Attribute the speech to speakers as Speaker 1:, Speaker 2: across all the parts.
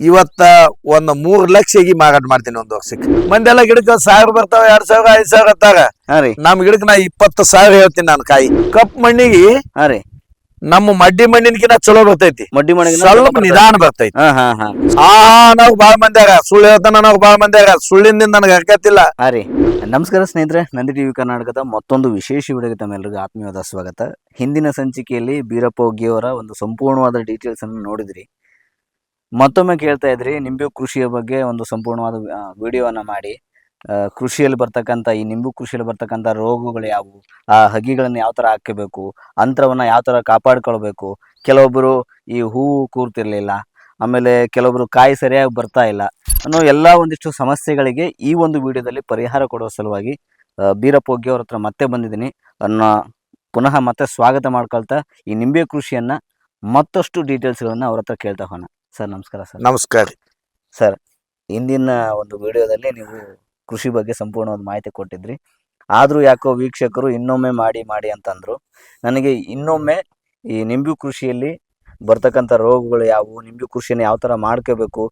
Speaker 1: ಇವತ್ತ ಒಂದ್ ಮೂರ್ ಲಕ್ಷ ಎಗಿ ಮಾರಾಟ ಮಾಡ್ತೀನಿ ಒಂದ್ ವರ್ಷಕ್ಕೆ. ಮಂದೆಲ್ಲ ಗಿಡಕ್ಕೆ ಸಾವಿರ ಬರ್ತಾವ ಎರಡ್ ಸಾವಿರ ಐದ್ ಸಾವಿರ ಹತ್ತಾಗ.
Speaker 2: ಹಾ ರೀ.
Speaker 1: ನಮ್ ಗಿಡಕ್ ನಾ ಇಪ್ಪತ್ತು ಸಾವಿರ ಹೇಳ್ತೀನಿ ನಾನು ಕಾಯಿ. ಕಪ್ ಮಣ್ಣಿಗೆ
Speaker 2: ಹಾ ರೀ.
Speaker 1: ನಮ್ಮ ಮಡ್ಡಿ ಮಣ್ಣಿನಕಿನ ಚಲೋ ಬರ್ತೈತಿ.
Speaker 2: ಮಡ್ಡಿ ಮಣ್ಣಿಗೆ
Speaker 1: ಸ್ವಲ್ಪ ನಿಧಾನ ಬರ್ತೈತಿ.
Speaker 2: ಹಾ ಹಾ ಹಾ.
Speaker 1: ಆ ನಾವು ಬಾಳ ಮಂದ್ಯಾಗ ಸುಳ್ಳು ಹೇಳ್ತಾನ ನಾವು ಬಾಳ ಮಂದ್ಯಾಗ ಸುಳ್ಳಿಂದ ನನಗೆ ಅರ್ಕತ್ತಿಲ್ಲ
Speaker 2: ಹಾ ರೀ. ನಮಸ್ಕಾರ ಸ್ನೇಹಿತರೆ ನಂದಿ ಟಿವಿ ಕರ್ನಾಟಕದ ಮತ್ತೊಂದು ವಿಶೇಷ ವಿಡಿಯೋಗೆ ತಮ್ಮೆಲ್ಲರಿಗೂ ಆತ್ಮೀಯವಾದ ಸ್ವಾಗತ. ಹಿಂದಿನ ಸಂಚಿಕೆಯಲ್ಲಿ ಬೀರಪ್ಪ ಒಗ್ಗಿಯವರ ಒಂದು ಸಂಪೂರ್ಣವಾದ ಡೀಟೇಲ್ಸ್ ಅನ್ನು ನೋಡಿದ್ರಿ. ಮತ್ತೊಮ್ಮೆ ಕೇಳ್ತಾ ಇದ್ರಿ, ನಿಂಬೆ ಕೃಷಿಯ ಬಗ್ಗೆ ಒಂದು ಸಂಪೂರ್ಣವಾದ ವಿಡಿಯೋವನ್ನ ಮಾಡಿ. ಕೃಷಿಯಲ್ಲಿ ಬರ್ತಕ್ಕಂಥ, ಈ ನಿಂಬು ಕೃಷಿಯಲ್ಲಿ ಬರ್ತಕ್ಕಂಥ ರೋಗಗಳು ಯಾವುವು? ಆ, ಹಗ್ಗಿಗಳನ್ನು ಯಾವ ತರ ಹಾಕಬೇಕು? ಅಂತರವನ್ನು ಯಾವ ತರ ಕಾಪಾಡ್ಕೊಳ್ಬೇಕು? ಕೆಲವೊಬ್ಬರು ಈ ಹೂವು ಕೂರ್ತಿರ್ಲಿಲ್ಲ, ಆಮೇಲೆ ಕೆಲವೊಬ್ರು ಕಾಯಿ ಸರಿಯಾಗಿ ಬರ್ತಾ ಇಲ್ಲ, ಅನ್ನೋ ಎಲ್ಲ ಒಂದಿಷ್ಟು ಸಮಸ್ಯೆಗಳಿಗೆ ಈ ಒಂದು ವಿಡಿಯೋದಲ್ಲಿ ಪರಿಹಾರ ಕೊಡುವ ಸಲುವಾಗಿ ಬೀರಪ್ಪೋಗಿ ಬೀರಪ್ಪ ಅವ್ರ ಹತ್ರ ಮತ್ತೆ ಬಂದಿದ್ದೀನಿ. ಅನ್ನ, ಪುನಃ ಮತ್ತೆ ಸ್ವಾಗತ ಮಾಡ್ಕೊಳ್ತಾ ಈ ನಿಂಬೆ ಕೃಷಿಯನ್ನ ಮತ್ತಷ್ಟು ಡೀಟೇಲ್ಸ್ಗಳನ್ನು ಅವ್ರ ಹತ್ರ ಕೇಳ್ತಾ ಹೋಗೋಣ. ಸರ್ ನಮಸ್ಕಾರ ಸರ್.
Speaker 1: ನಮಸ್ಕಾರ.
Speaker 2: ಸರ್ ಇಂದಿನ ಒಂದು ವಿಡಿಯೋದಲ್ಲಿ ನೀವು ಕೃಷಿ ಬಗ್ಗೆ ಸಂಪೂರ್ಣವಾದ ಮಾಹಿತಿ ಕೊಟ್ಟಿದ್ರಿ. ಆದರೂ ಯಾಕೋ ವೀಕ್ಷಕರು ಇನ್ನೊಮ್ಮೆ ಮಾಡಿ ಮಾಡಿ ಅಂತಂದರು. ನನಗೆ ಇನ್ನೊಮ್ಮೆ ಈ ನಿಂಬೆ ಕೃಷಿಯಲ್ಲಿ ಬರ್ತಕ್ಕಂಥ ರೋಗಗಳು ಯಾವುವು ನಿಂಬೆ ಕೃಷಿಯನ್ನು ಯಾವ ಥರ ಮಾಡ್ಕೋಬೇಕು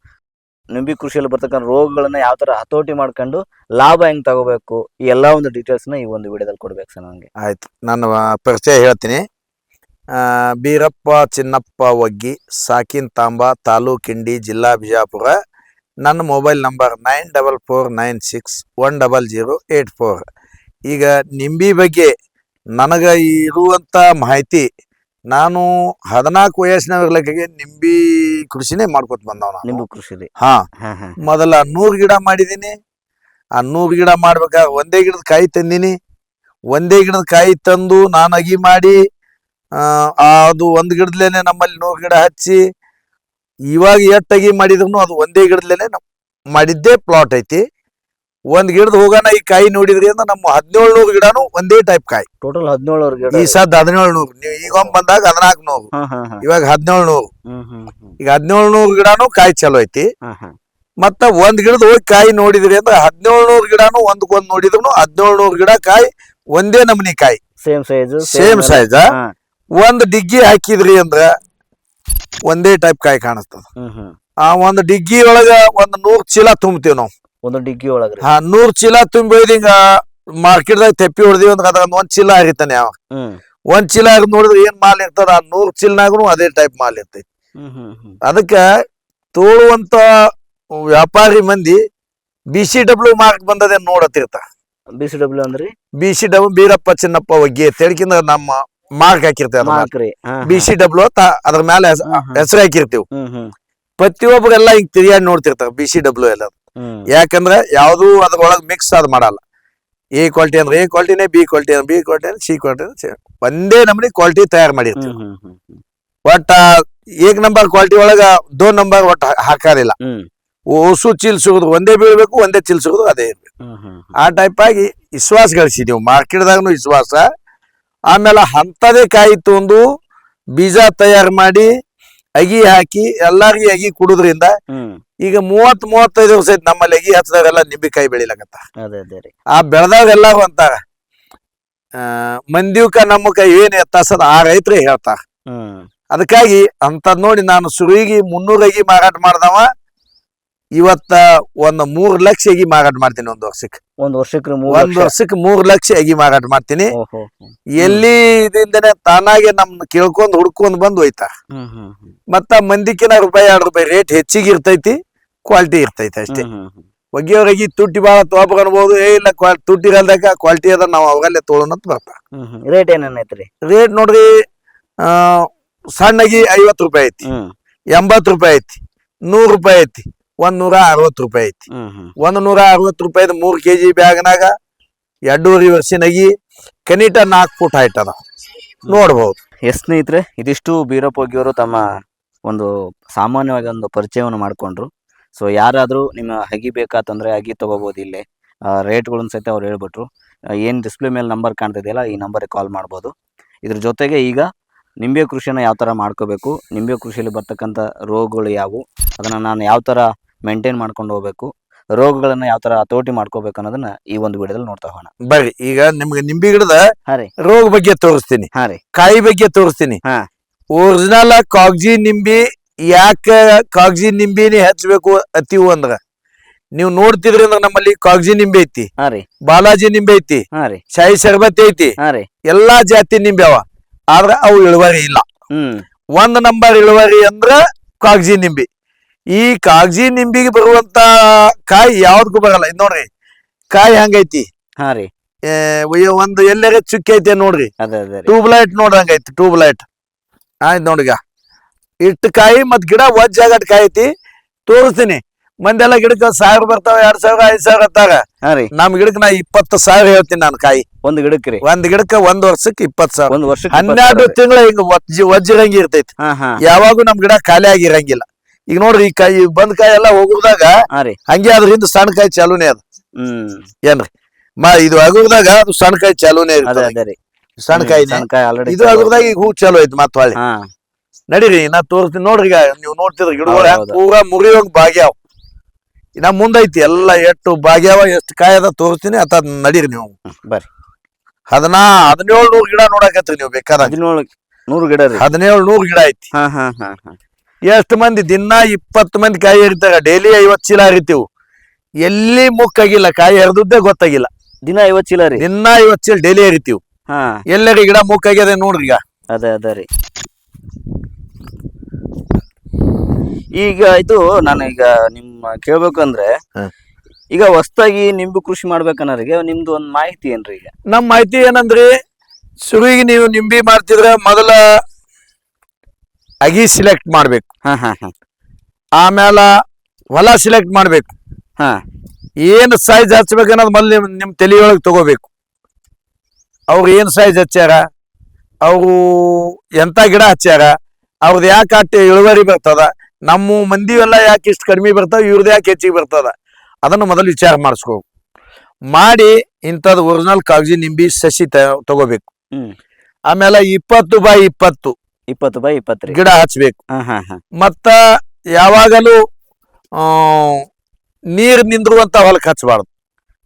Speaker 2: ನಿಂಬೆ ಕೃಷಿಯಲ್ಲಿ ಬರ್ತಕ್ಕಂಥ ರೋಗಗಳನ್ನ ಯಾವ ಥರ ಹತೋಟಿ ಮಾಡ್ಕೊಂಡು ಲಾಭ ಹೆಂಗೆ ತಗೋಬೇಕು ಈ ಎಲ್ಲ ಒಂದು ಡೀಟೇಲ್ಸ್ನ ಈ ಒಂದು ವಿಡಿಯೋದಲ್ಲಿ ಕೊಡ್ಬೇಕು ಸರ್ ನನಗೆ.
Speaker 1: ಆಯ್ತು. ನಾನು ಪರಿಚಯ ಹೇಳ್ತೀನಿ. ಬೀರಪ್ಪ ಚಿನ್ನಪ್ಪ ಒಗ್ಗಿ ಸಾಕಿನ್ ತಾಂಬ ತಾಲೂಕಿಂಡಿ ಜಿಲ್ಲಾ ಬಿಜಾಪುರ. ನನ್ನ mobile number nine double four nine six one double zero eight four. ಈಗ ನಿಂಬಿ ಬಗ್ಗೆ ನನಗೆ ಇರುವಂಥ ಮಾಹಿತಿ ನಾನು ಹದಿನಾಲ್ಕು ವಯಸ್ಸಿನ ಇರ್ಲಿಕ್ಕೆ ನಿಂಬಿ ಕೃಷಿನೇ ಮಾಡ್ಕೊತ ಬಂದವ ನಾನು.
Speaker 2: ನಿಂಬು ಕೃಷಿ
Speaker 1: ಹಾ. ಮೊದಲ ನೂರು ಗಿಡ ಮಾಡಿದ್ದೀನಿ ಆ ನೂರು ಗಿಡ ಮಾಡ್ಬೇಕಾದ್ರೆ ಒಂದೇ ಗಿಡದ ಕಾಯಿ ತಂದೀನಿ. ಒಂದೇ ಗಿಡದ ಕಾಯಿ ತಂದು ನಾನು ಅಗಿ ಮಾಡಿ ಅದು ಒಂದು ಗಿಡದ್ಲೇನೆ ನಮ್ಮಲ್ಲಿ ನೂರು ಗಿಡ ಹಚ್ಚಿ ಇವಾಗ ಎಟ್ಟಾಗಿ ಮಾಡಿದ್ರು ಅದು ಒಂದೇ ಗಿಡದ್ಲೇನೆ ನಮ್ ಮಾಡಿದ್ದೇ ಪ್ಲಾಟ್ ಐತಿ. ಒಂದ್ ಗಿಡದ ಹೋಗೋಣ ಈ ಕಾಯಿ ನೋಡಿದ್ರಿ ಅಂದ್ರೆ ನಮ್ಮ ಹದಿನೇಳು ನೂರು ಗಿಡನು ಒಂದೇ ಟೈಪ್ ಕಾಯಿ.
Speaker 2: ಟೋಟಲ್ ಹದಿನೇಳು ಗಿಡ
Speaker 1: ಈ ಸದ್ ಹದಿನೇಳು ನೂರು ನೀವು ಈಗ ಒಮ್ಮೆ ಬಂದಾಗ ಹದಿನಾಲ್ಕು ನೂರು. ಇವಾಗ ಹದಿನೇಳು ನೂರು. ಈಗ ಹದಿನೇಳು ನೂರು ಗಿಡನು ಕಾಯಿ ಚಲೋ ಐತಿ. ಮತ್ತ ಒಂದ್ ಗಿಡದ ಹೋಗಿ ಕಾಯಿ ನೋಡಿದ್ರಿ ಅಂದ್ರೆ ಹದಿನೇಳು ನೂರು ಗಿಡನು ಒಂದ್ಕೊಂದ್ ನೋಡಿದ್ರು ಹದಿನೇಳು ನೂರು ಗಿಡ ಕಾಯಿ ಒಂದೇ ನಮನಿ ಕಾಯಿ.
Speaker 2: ಸೇಮ್ ಸೈಜ್
Speaker 1: ಸೇಮ್ ಸೈಜ್ ಒಂದ್ ಡಿಗ್ಗಿ ಹಾಕಿದ್ರಿ ಅಂದ್ರ ಒಂದೇ ಟೈಪ್ ಕಾಯಿ ಕಾಣಿಸ್ತದ. ಆ ಒಂದ್ ಡಿಗ್ಗಿ ಒಳಗ ಒಂದ್ ನೂರ್ ಚೀಲ ತುಂಬ್ತೀವಿ ನಾವು.
Speaker 2: ಒಂದು ಡಿಗ್ಗಿ ಒಳಗ್ರಿ.
Speaker 1: ಹಾ ನೂರ್ ಚೀಲ ತುಂಬಿ ಹಿಂಗ ಮಾರ್ಕೆಟ್ದಾಗ ತೆಪ್ಪಿ ಹೊಡೆದಿವಿ ಅಂದ್ರೆ ಅದ್ರ ಒಂದ್ ಚೀಲ ಹರಿತಾನೆ
Speaker 2: ಹ್ಮ್.
Speaker 1: ಒಂದ್ ಚೀಲ ನೋಡಿದ್ರೆ ಏನ್ ಮಾಲ್ ಇರ್ತದ? ಆ ನೂರ್ ಚೀಲನಾಗೂ ಅದೇ ಟೈಪ್ ಮಾಲ್ ಇರ್ತೈತಿ. ಅದಕ್ಕ ತೋಳುವಂತ ವ್ಯಾಪಾರಿ ಮಂದಿ ಬಿ ಸಿ ಡಬ್ಲ್ಯೂ ಮಾರ್ಕ್ ಬಂದದೆ ನೋಡತ್ತಿರ್ತ
Speaker 2: ಬಿ ಸಿ ಡಬ್ಲ್ಯೂ ಅಂದ್ರಿ?
Speaker 1: B C W Birappa Chinnappa ಒಗ್ಗಿ ತೆಳಕಿಂದ ನಮ್ಮ ಮಾರ್ಕ್ ಹಾಕಿರ್ತೇವೆ
Speaker 2: ಮಾರ್ಕ್ರಿ
Speaker 1: ಬಿ. ಸಿ ಡಬ್ಲ್ಯೂ ಅಂತ ಅದ್ರ ಮೇಲೆ. ಹೆಸರು ಹಾಕಿರ್ತೀವಿ. ಪ್ರತಿಯೊಬ್ಬರೆಲ್ಲ ಹಿಂಗ್ ತಿರಿಯಾಡಿ ನೋಡ್ತಿರ್ತಾರೆ ಬಿ ಸಿ ಡಬ್ಲ್ಯೂ ಎಲ್ಲ. ಯಾಕಂದ್ರೆ ಯಾವ್ದು ಅದ್ರೊಳಗೆ ಮಿಕ್ಸ್ ಅದ್ ಮಾಡಲ್ಲ. ಎ ಕ್ವಾಲಿಟಿ ಅಂದ್ರೆ ಎ ಕ್ವಾಲಿಟಿನೇ ಬಿ ಕ್ವಾಲಿಟಿ ಅಂದ್ರೆ ಬಿ ಕ್ವಾಲಿಟಿ ಅಂದ್ರೆ ಸಿ ಕ್ವಾಲಿಟಿ ಅಂದ್ರೆ ಒಂದೇ ನಮೂನಿ ಕ್ವಾಲಿಟಿ ತಯಾರು ಮಾಡಿರ್ತೀವಿ. ಒಟ್ಟ ಏಕ್ ನಂಬರ್ ಕ್ವಾಲಿಟಿ ಒಳಗ ದೋ ನಂಬರ್ ಒಟ್ಟ ಹಾಕಾರಿಲ್ಲ ಓಸು ಚೀಲ್ ಸಿಗುದು ಒಂದೇ ಬೀಳ್ಬೇಕು ಒಂದೇ ಚೀಲ್ ಸಿಗುದು ಅದೇ ಇರ್ಬೇಕು. ಆ ಟೈಪ್ ಆಗಿ ವಿಶ್ವಾಸ ಗಳಿಸಿದೀವಿ ಮಾರ್ಕೆಟ್ದಾಗನು ವಿಶ್ವಾಸ. ಆಮೇಲೆ ಅಂಥದೇ ಕಾಯಿ ತೊಂದು ಬೀಜ ತಯಾರು ಮಾಡಿ ಅಗಿ ಹಾಕಿ ಎಲ್ಲಾರ್ಗಿ ಅಗಿ ಕುಡುದ್ರಿಂದ ಈಗ ಮೂವತ್ ಮೂವತ್ತೈದು ವರ್ಷ ಐತಿ ನಮ್ಮಲ್ಲಿ ಅಗಿ ಹಚ್ಚದವರೆಲ್ಲ ನಿಂಬಿಕಾಯಿ ಬೆಳಿಲಕತ್ತ. ಆ ಬೆಳೆದವ್ರೆಲ್ಲಾರು ಅಂತಾರ. ಆ ಮಂದಿವ್ಕ ನಮ್ಮ ಕೈ ಏನ್ ಎತ್ತಾಸದ ಆ ರೈತರೇ ಹೇಳ್ತಾರ. ಅದಕ್ಕಾಗಿ ಅಂತದ್ ನೋಡಿ ನಾನು ಸುರುಗಿ ಮುನ್ನೂರ್ ಅಗಿ ಮಾರಾಟ ಮಾಡ್ದವ. ಇವತ್ತ ಒಂದ್ ಮೂರ್ ಲಕ್ಷ ಎಗಿ ಮಾರಾಟ ಮಾಡ್ತೀನಿ ಒಂದ್ ವರ್ಷಕ್ಕೆ.
Speaker 2: ಒಂದ್ ವರ್ಷಕ್ಕೆ
Speaker 1: ಒಂದ್ ವರ್ಷಕ್ಕೆ ಮೂರ್ ಲಕ್ಷ ಎಗಿ ಮಾರಾಟ ಮಾಡ್ತೀನಿ. ಎಲ್ಲಿ ಇದರಿಂದನೇ ತಾನಾಗೆ ನಮ್ನ ಕೇಳ್ಕೊಂಡ್ ಹುಡ್ಕೊಂಡ್ ಬಂದ್
Speaker 2: ಹೋಯ್ತಾ.
Speaker 1: ಮತ್ತ ಮಂದಿಕಿನ ರೂಪಾಯಿ ಎರಡ್ ರೂಪಾಯಿ ರೇಟ್ ಹೆಚ್ಚಿಗೆ ಇರ್ತೈತಿ ಕ್ವಾಲಿಟಿ ಇರ್ತೈತಿ ಅಷ್ಟೇ. ಒಗ್ಗಿಯವ್ರಿಗೆ ತುಟ್ಟಿ ಬಾಳ ತೋಪ ಅನ್ಬೋದು ಏ ಇಲ್ಲ ತುಟ್ಟಿ ಇರಲ್ದಾಗ ಕ್ವಾಲಿಟಿ ಅದ ನಾವು ಅವಾಗಲ್ಲೇ ತೋಳೋಣ ಅಂತ ಬರ್ತಾರ
Speaker 2: ಹ್ಮ್ ರೇಟ್ ಏನೇನೈತ್ರಿ
Speaker 1: ರೇಟ್ ನೋಡ್ರಿ ಆ ಸಣ್ಣಗಿ ಐವತ್ ರೂಪಾಯಿ ಐತಿ ಎಂಬತ್ ರೂಪಾಯಿ ಐತಿ ನೂರ್ ರೂಪಾಯಿ ಐತಿ. ಒಂದ್ ನೂರ ಅರವತ್ತು ರೂಪಾಯಿ ಐತಿ.
Speaker 2: ಹ್ಮ್ ಹ್ಮ್.
Speaker 1: ಒಂದ್ ನೂರ ಅರವತ್ತು ರೂಪಾಯಿದ ಮೂರ್ ಕೆಜಿ ಬ್ಯಾಗ್ನಾಗ ಎರಡೂವರೆ ವರ್ಷನಾಗಿ ಕನಿಟ ನಾಲ್ಕು ಫುಟ್ ಹೈಟ್ ಅದ. ನೋಡ್ಬಹುದು
Speaker 2: ಎಸ್ ಸ್ನೇಹಿತರೆ ಇದಿಷ್ಟು ಬೀರಪ್ಪ ಒಗ್ಗಿಯವರು ತಮ್ಮ ಒಂದು ಸಾಮಾನ್ಯವಾಗಿ ಒಂದು ಪರಿಚಯವನ್ನು ಮಾಡಿಕೊಂಡ್ರು. ಸೊ ಯಾರಾದರೂ ನಿಮ್ಮ ಹಗಿ ಬೇಕಾತಂದ್ರೆ ಅಗಿ ತಗೋಬೋದು ಇಲ್ಲೇ ರೇಟ್ಗಳನ್ನು ಸಹಿತ ಅವ್ರು ಹೇಳ್ಬಿಟ್ರು. ಏನು ಡಿಸ್ಪ್ಲೇ ಮೇಲೆ ನಂಬರ್ ಕಾಣ್ತಿದೆಯಲ್ಲ ಈ ನಂಬರಿಗೆ ಕಾಲ್ ಮಾಡ್ಬೋದು. ಇದ್ರ ಜೊತೆಗೆ ಈಗ ನಿಂಬೆ ಕೃಷಿನ ಯಾವ ಥರ ಮಾಡ್ಕೋಬೇಕು ನಿಂಬೆ ಕೃಷಿಯಲ್ಲಿ ಬರ್ತಕ್ಕಂಥ ರೋಗಗಳು ಯಾವುವು ಅದನ್ನು ನಾನು ಯಾವ ಥರ ಮೇಂಟೈನ್ ಮಾಡ್ಕೊಂಡು ಹೋಗ್ಬೇಕು. ರೋಗಗಳನ್ನ ಯಾವ ತರ ಹತೋಟಿ ಮಾಡ್ಕೋಬೇಕು ಅನ್ನೋದನ್ನ ಈ ಒಂದು ವಿಡಿಯೋದಲ್ಲಿ ನೋಡ್ತಾ ಹೋಗೋಣ.
Speaker 1: ಬರ್ರಿ ಈಗ ನಿಮ್ಗೆ ನಿಂಬಿ ಗಿಡದ
Speaker 2: ಹಾ ರೀ.
Speaker 1: ರೋಗ ಬಗ್ಗೆ ತೋರಿಸ್ತೀನಿ.
Speaker 2: ಹಾ ರೀ.
Speaker 1: ಕಾಯಿ ಬಗ್ಗೆ ತೋರಿಸ್ತೀನಿ.
Speaker 2: ಹಾ.
Speaker 1: ಒರಿಜಿನಲ್ ಕಾಗ್ಜಿ ನಿಂಬಿ ಯಾಕೆ ಕಾಗ್ಜಿ ನಿಂಬಿನೇ ಹೆಚ್ಚಬೇಕು ಅತಿವು ಅಂದ್ರ? ನೀವು ನೋಡ್ತಿದ್ರಿ ಅಂದ್ರ ನಮ್ಮಲ್ಲಿ ಕಾಗ್ಜಿ ನಿಂಬೆ ಐತಿ.
Speaker 2: ಹಾ ರೀ.
Speaker 1: ಬಾಲಾಜಿ ನಿಂಬೆ ಐತಿ.
Speaker 2: ಹಾ ರೀ.
Speaker 1: ಶಾಹಿ ಶರ್ಬತ್ ಐತಿ.
Speaker 2: ಹಾ ರೀ.
Speaker 1: ಎಲ್ಲಾ ಜಾತಿ ನಿಂಬೆ ಅವ. ಆದ್ರ ಅವು ಇಳುವರಿ ಇಲ್ಲ.
Speaker 2: ಹ್ಮ್.
Speaker 1: ಒಂದ್ ನಂಬರ್ ಇಳುವರಿ ಅಂದ್ರ ಕಾಗ್ಜಿ ನಿಂಬಿ. ಈ ಕಾಗಜಿ ನಿಂಬಿಗೆ ಬರುವಂತ ಕಾಯಿ ಯಾವ್ದಕ್ಕೂ ಬರಲ್ಲ. ಇದ್ ನೋಡ್ರಿ ಕಾಯಿ ಹಂಗೈತಿ.
Speaker 2: ಹಾ ರೀ.
Speaker 1: ಒಂದು ಎಲ್ಲರ ಚುಕ್ಕಿ ಐತೆ ನೋಡ್ರಿ. ಟ್ಯೂಬ್ ಲೈಟ್ ನೋಡ್ದಂಗೈತಿ ಟ್ಯೂಬ್ ಲೈಟ್ ಆಯ್ತು ನೋಡಿಗ ಇಟ್ಟ ಕಾಯಿ ಮತ್ ಗಿಡ ವಜ್ಜಾಗಟ್ ಕಾಯಿ ಐತಿ. ತೋರಿಸ್ತೀನಿ ಮಂದೆಲ್ಲ ಗಿಡಕ್ಕೆ ಸಾವಿರ ಬರ್ತಾವ ಎರಡ್ ಸಾವಿರ ಐದ್ ಸಾವಿರ ಅಂತಾರ ನಮ್ ಗಿಡಕ್ಕೆ ನಾ ಇಪ್ಪತ್ತು ಸಾವಿರ ಹೇಳ್ತೀನಿ ನಾನು ಕಾಯಿ.
Speaker 2: ಒಂದ್ ಗಿಡಕ್ಕೆ ರೀ.
Speaker 1: ಒಂದ್ ಗಿಡಕ್ಕೆ ಒಂದ್ ವರ್ಷಕ್ಕೆ ಇಪ್ಪತ್ ಸಾವಿರ.
Speaker 2: ಒಂದ್ ವರ್ಷಕ್ಕೆ
Speaker 1: ಹನ್ನೆರಡು ತಿಂಗಳ ಹಿಂಗ ವಜ್ಜಿ ವಜ್ಜಿರಂಗಿ ಇರ್ತೈತಿ ಯಾವಾಗೂ ನಮ್ ಗಿಡ ಖಾಲಿ ಆಗಿರಂಗಿಲ್ಲ. ಈಗ ನೋಡ್ರಿ ಈ ಕಾಯಿ ಬಂದ್ ಕಾಯಿ ಎಲ್ಲ ಹೋಗುದಾಗ ಹಂಗೆ ಅದ್ರ ಹಿಂದ ಸಣ್ಣ ಕಾಯಿ ಚಾಲೂನೇ ಅದ.
Speaker 2: ಹ್ಮ್.
Speaker 1: ಏನ್ರಿ? ಮಾ ಇದು ಆಗುದಾಗ ಅದು ಸಣ್ಣ ಕಾಯಿ ಚಾಲೂನೆ ಇರ್ತದೆ. ಸಣ್ಣ
Speaker 2: ಕಾಯಿ
Speaker 1: ಇದು ಆಗುದಾಗ ಈಗ ಹೂ ಚಾಲು ಐತಿ ಮತ್ತ ಹೊಳ್ಳಿ. ನಡೀರಿ ನಾ ತೋರಿಸ್ತೀನಿ. ನೋಡ್ರಿ ಈಗ ನೀವು ನೋಡ್ತಿದ್ರಿ ಗಿಡಗಳ. ಪೂರಾ ಮುರಿಯೋಂಗ್ ಬಾಗ್ಯಾವ. ಇನ್ನ ಮುಂದೈತಿ ಎಲ್ಲ ಎಷ್ಟು ಬಾಗ್ಯಾವ ಎಷ್ಟು ಕಾಯಿ ಅದ ತೋರಿಸ್ತೀನಿ ಅತ್ತ ನಡೀರಿ ನೀವು.
Speaker 2: ಬರ್ರಿ.
Speaker 1: ಹದಿನಾ ಹದಿನೇಳು ನೂರು ಗಿಡ ನೋಡಕತ್ರಿ ನೀವು ಬೇಕಾದ
Speaker 2: ಹದಿನೇಳು ನೂರು ಗಿಡ
Speaker 1: ಹದಿನೇಳು ನೂರು ಗಿಡ ಐತಿ.
Speaker 2: ಹಾ ಹಾ ಹಾ ಹಾ.
Speaker 1: ಎಷ್ಟು ಮಂದಿ ದಿನ ಇಪ್ಪತ್ತು ಮಂದಿ ಕಾಯಿ ಹರಿತಾರೆ ಡೈಲಿ ಐವತ್ ಚೀಲ ಹರಿತೀವಿ. ಎಲ್ಲಿ ಮುಕ್ಕಾಗಿಲ್ಲ ಕಾಯಿ ಹರಿದುದ್ದೇ ಗೊತ್ತಾಗಿಲ್ಲ.
Speaker 2: ದಿನ ಐವತ್ ಚೀಲ ರೀ
Speaker 1: ದಿನ ಐವತ್ ಚೀಲ ಡೈಲಿ ಹರಿತೀವಿ.
Speaker 2: ಹಾ.
Speaker 1: ಎಲ್ಲರಿ ಗಿಡ ಮುಕ್ಕಾಗ್ಯದ ನೋಡ್ರಿ ಈಗ.
Speaker 2: ಅದೇ ಅದೇ ರೀ. ಈಗ ಇದು ನಾನು ಈಗ ನಿಮ್ಮ ಕೇಳ್ಬೇಕಂದ್ರೆ. ಈಗ ಹೊಸ್ತಾಗಿ ನಿಂಬು ಕೃಷಿ ಮಾಡ್ಬೇಕನ್ನೋರಿಗೆ ನಿಮ್ದು ಒಂದ್ ಮಾಹಿತಿ ಏನ್ರಿ ಈಗ?
Speaker 1: ನಮ್ಮ ಮಾಹಿತಿ ಏನಂದ್ರಿ ಶುರುವಿಗೆ ನೀವು ನಿಂಬಿ ಮಾಡ್ತಿದ್ರ ಮೊದಲ ಅಗಿ ಸಿಲೆಕ್ಟ್ ಮಾಡ್ಬೇಕು.
Speaker 2: ಹಾಂ ಹಾಂ ಹಾ.
Speaker 1: ಆಮೇಲೆ ಹೊಲ ಸಿಲೆಕ್ಟ್ ಮಾಡ್ಬೇಕು.
Speaker 2: ಹಾ.
Speaker 1: ಏನು ಸೈಜ್ ಹಚ್ಬೇಕು ಅನ್ನೋದು ಮೊದಲು ನಿಮ್ಮ ನಿಮ್ ತಲೆಯೊಳಗೆ ತಗೋಬೇಕು. ಅವ್ರು ಏನು ಸೈಜ್ ಹಚ್ಚಾರ ಅವರು ಎಂತ ಗಿಡ ಹಚ್ಚಾರ ಅವ್ರದ್ದು ಯಾಕೆ ಅಟ್ಟು ಇಳುವರಿ ಬರ್ತದ? ನಮ್ಮ ಮಂದಿ ಎಲ್ಲ ಯಾಕೆ ಇಷ್ಟು ಕಡಿಮೆ ಬರ್ತಾವೆ? ಇವ್ರದ್ದು ಯಾಕೆ ಹೆಚ್ಚಿಗೆ ಬರ್ತದ? ಅದನ್ನು ಮೊದಲು ವಿಚಾರ ಮಾಡಿಸ್ಕೋಬೇಕು ಮಾಡಿ ಇಂಥದ್ದು ಒರಿಜಿನಲ್ ಕಾಗಜಿ ನಿಂಬಿ ಸಸಿ ತಗೋಬೇಕು. ಆಮೇಲೆ ಇಪ್ಪತ್ತು ಬೈ ಇಪ್ಪತ್ತು.
Speaker 2: ಇಪ್ಪತ್ತು ಬೈ ಇಪ್ಪತ್ತ
Speaker 1: ಗಿಡ ಹಚ್ಬೇಕು.
Speaker 2: ಹಾ ಹಾ ಹಾ.
Speaker 1: ಮತ್ತ ಯಾವಾಗಲೂ ಆ, ನೀರ್ ನಿಂದ್ರುವಂತ ಹೊಲಕ್ಕೆ ಹಚ್ಚಬಾರ್ದು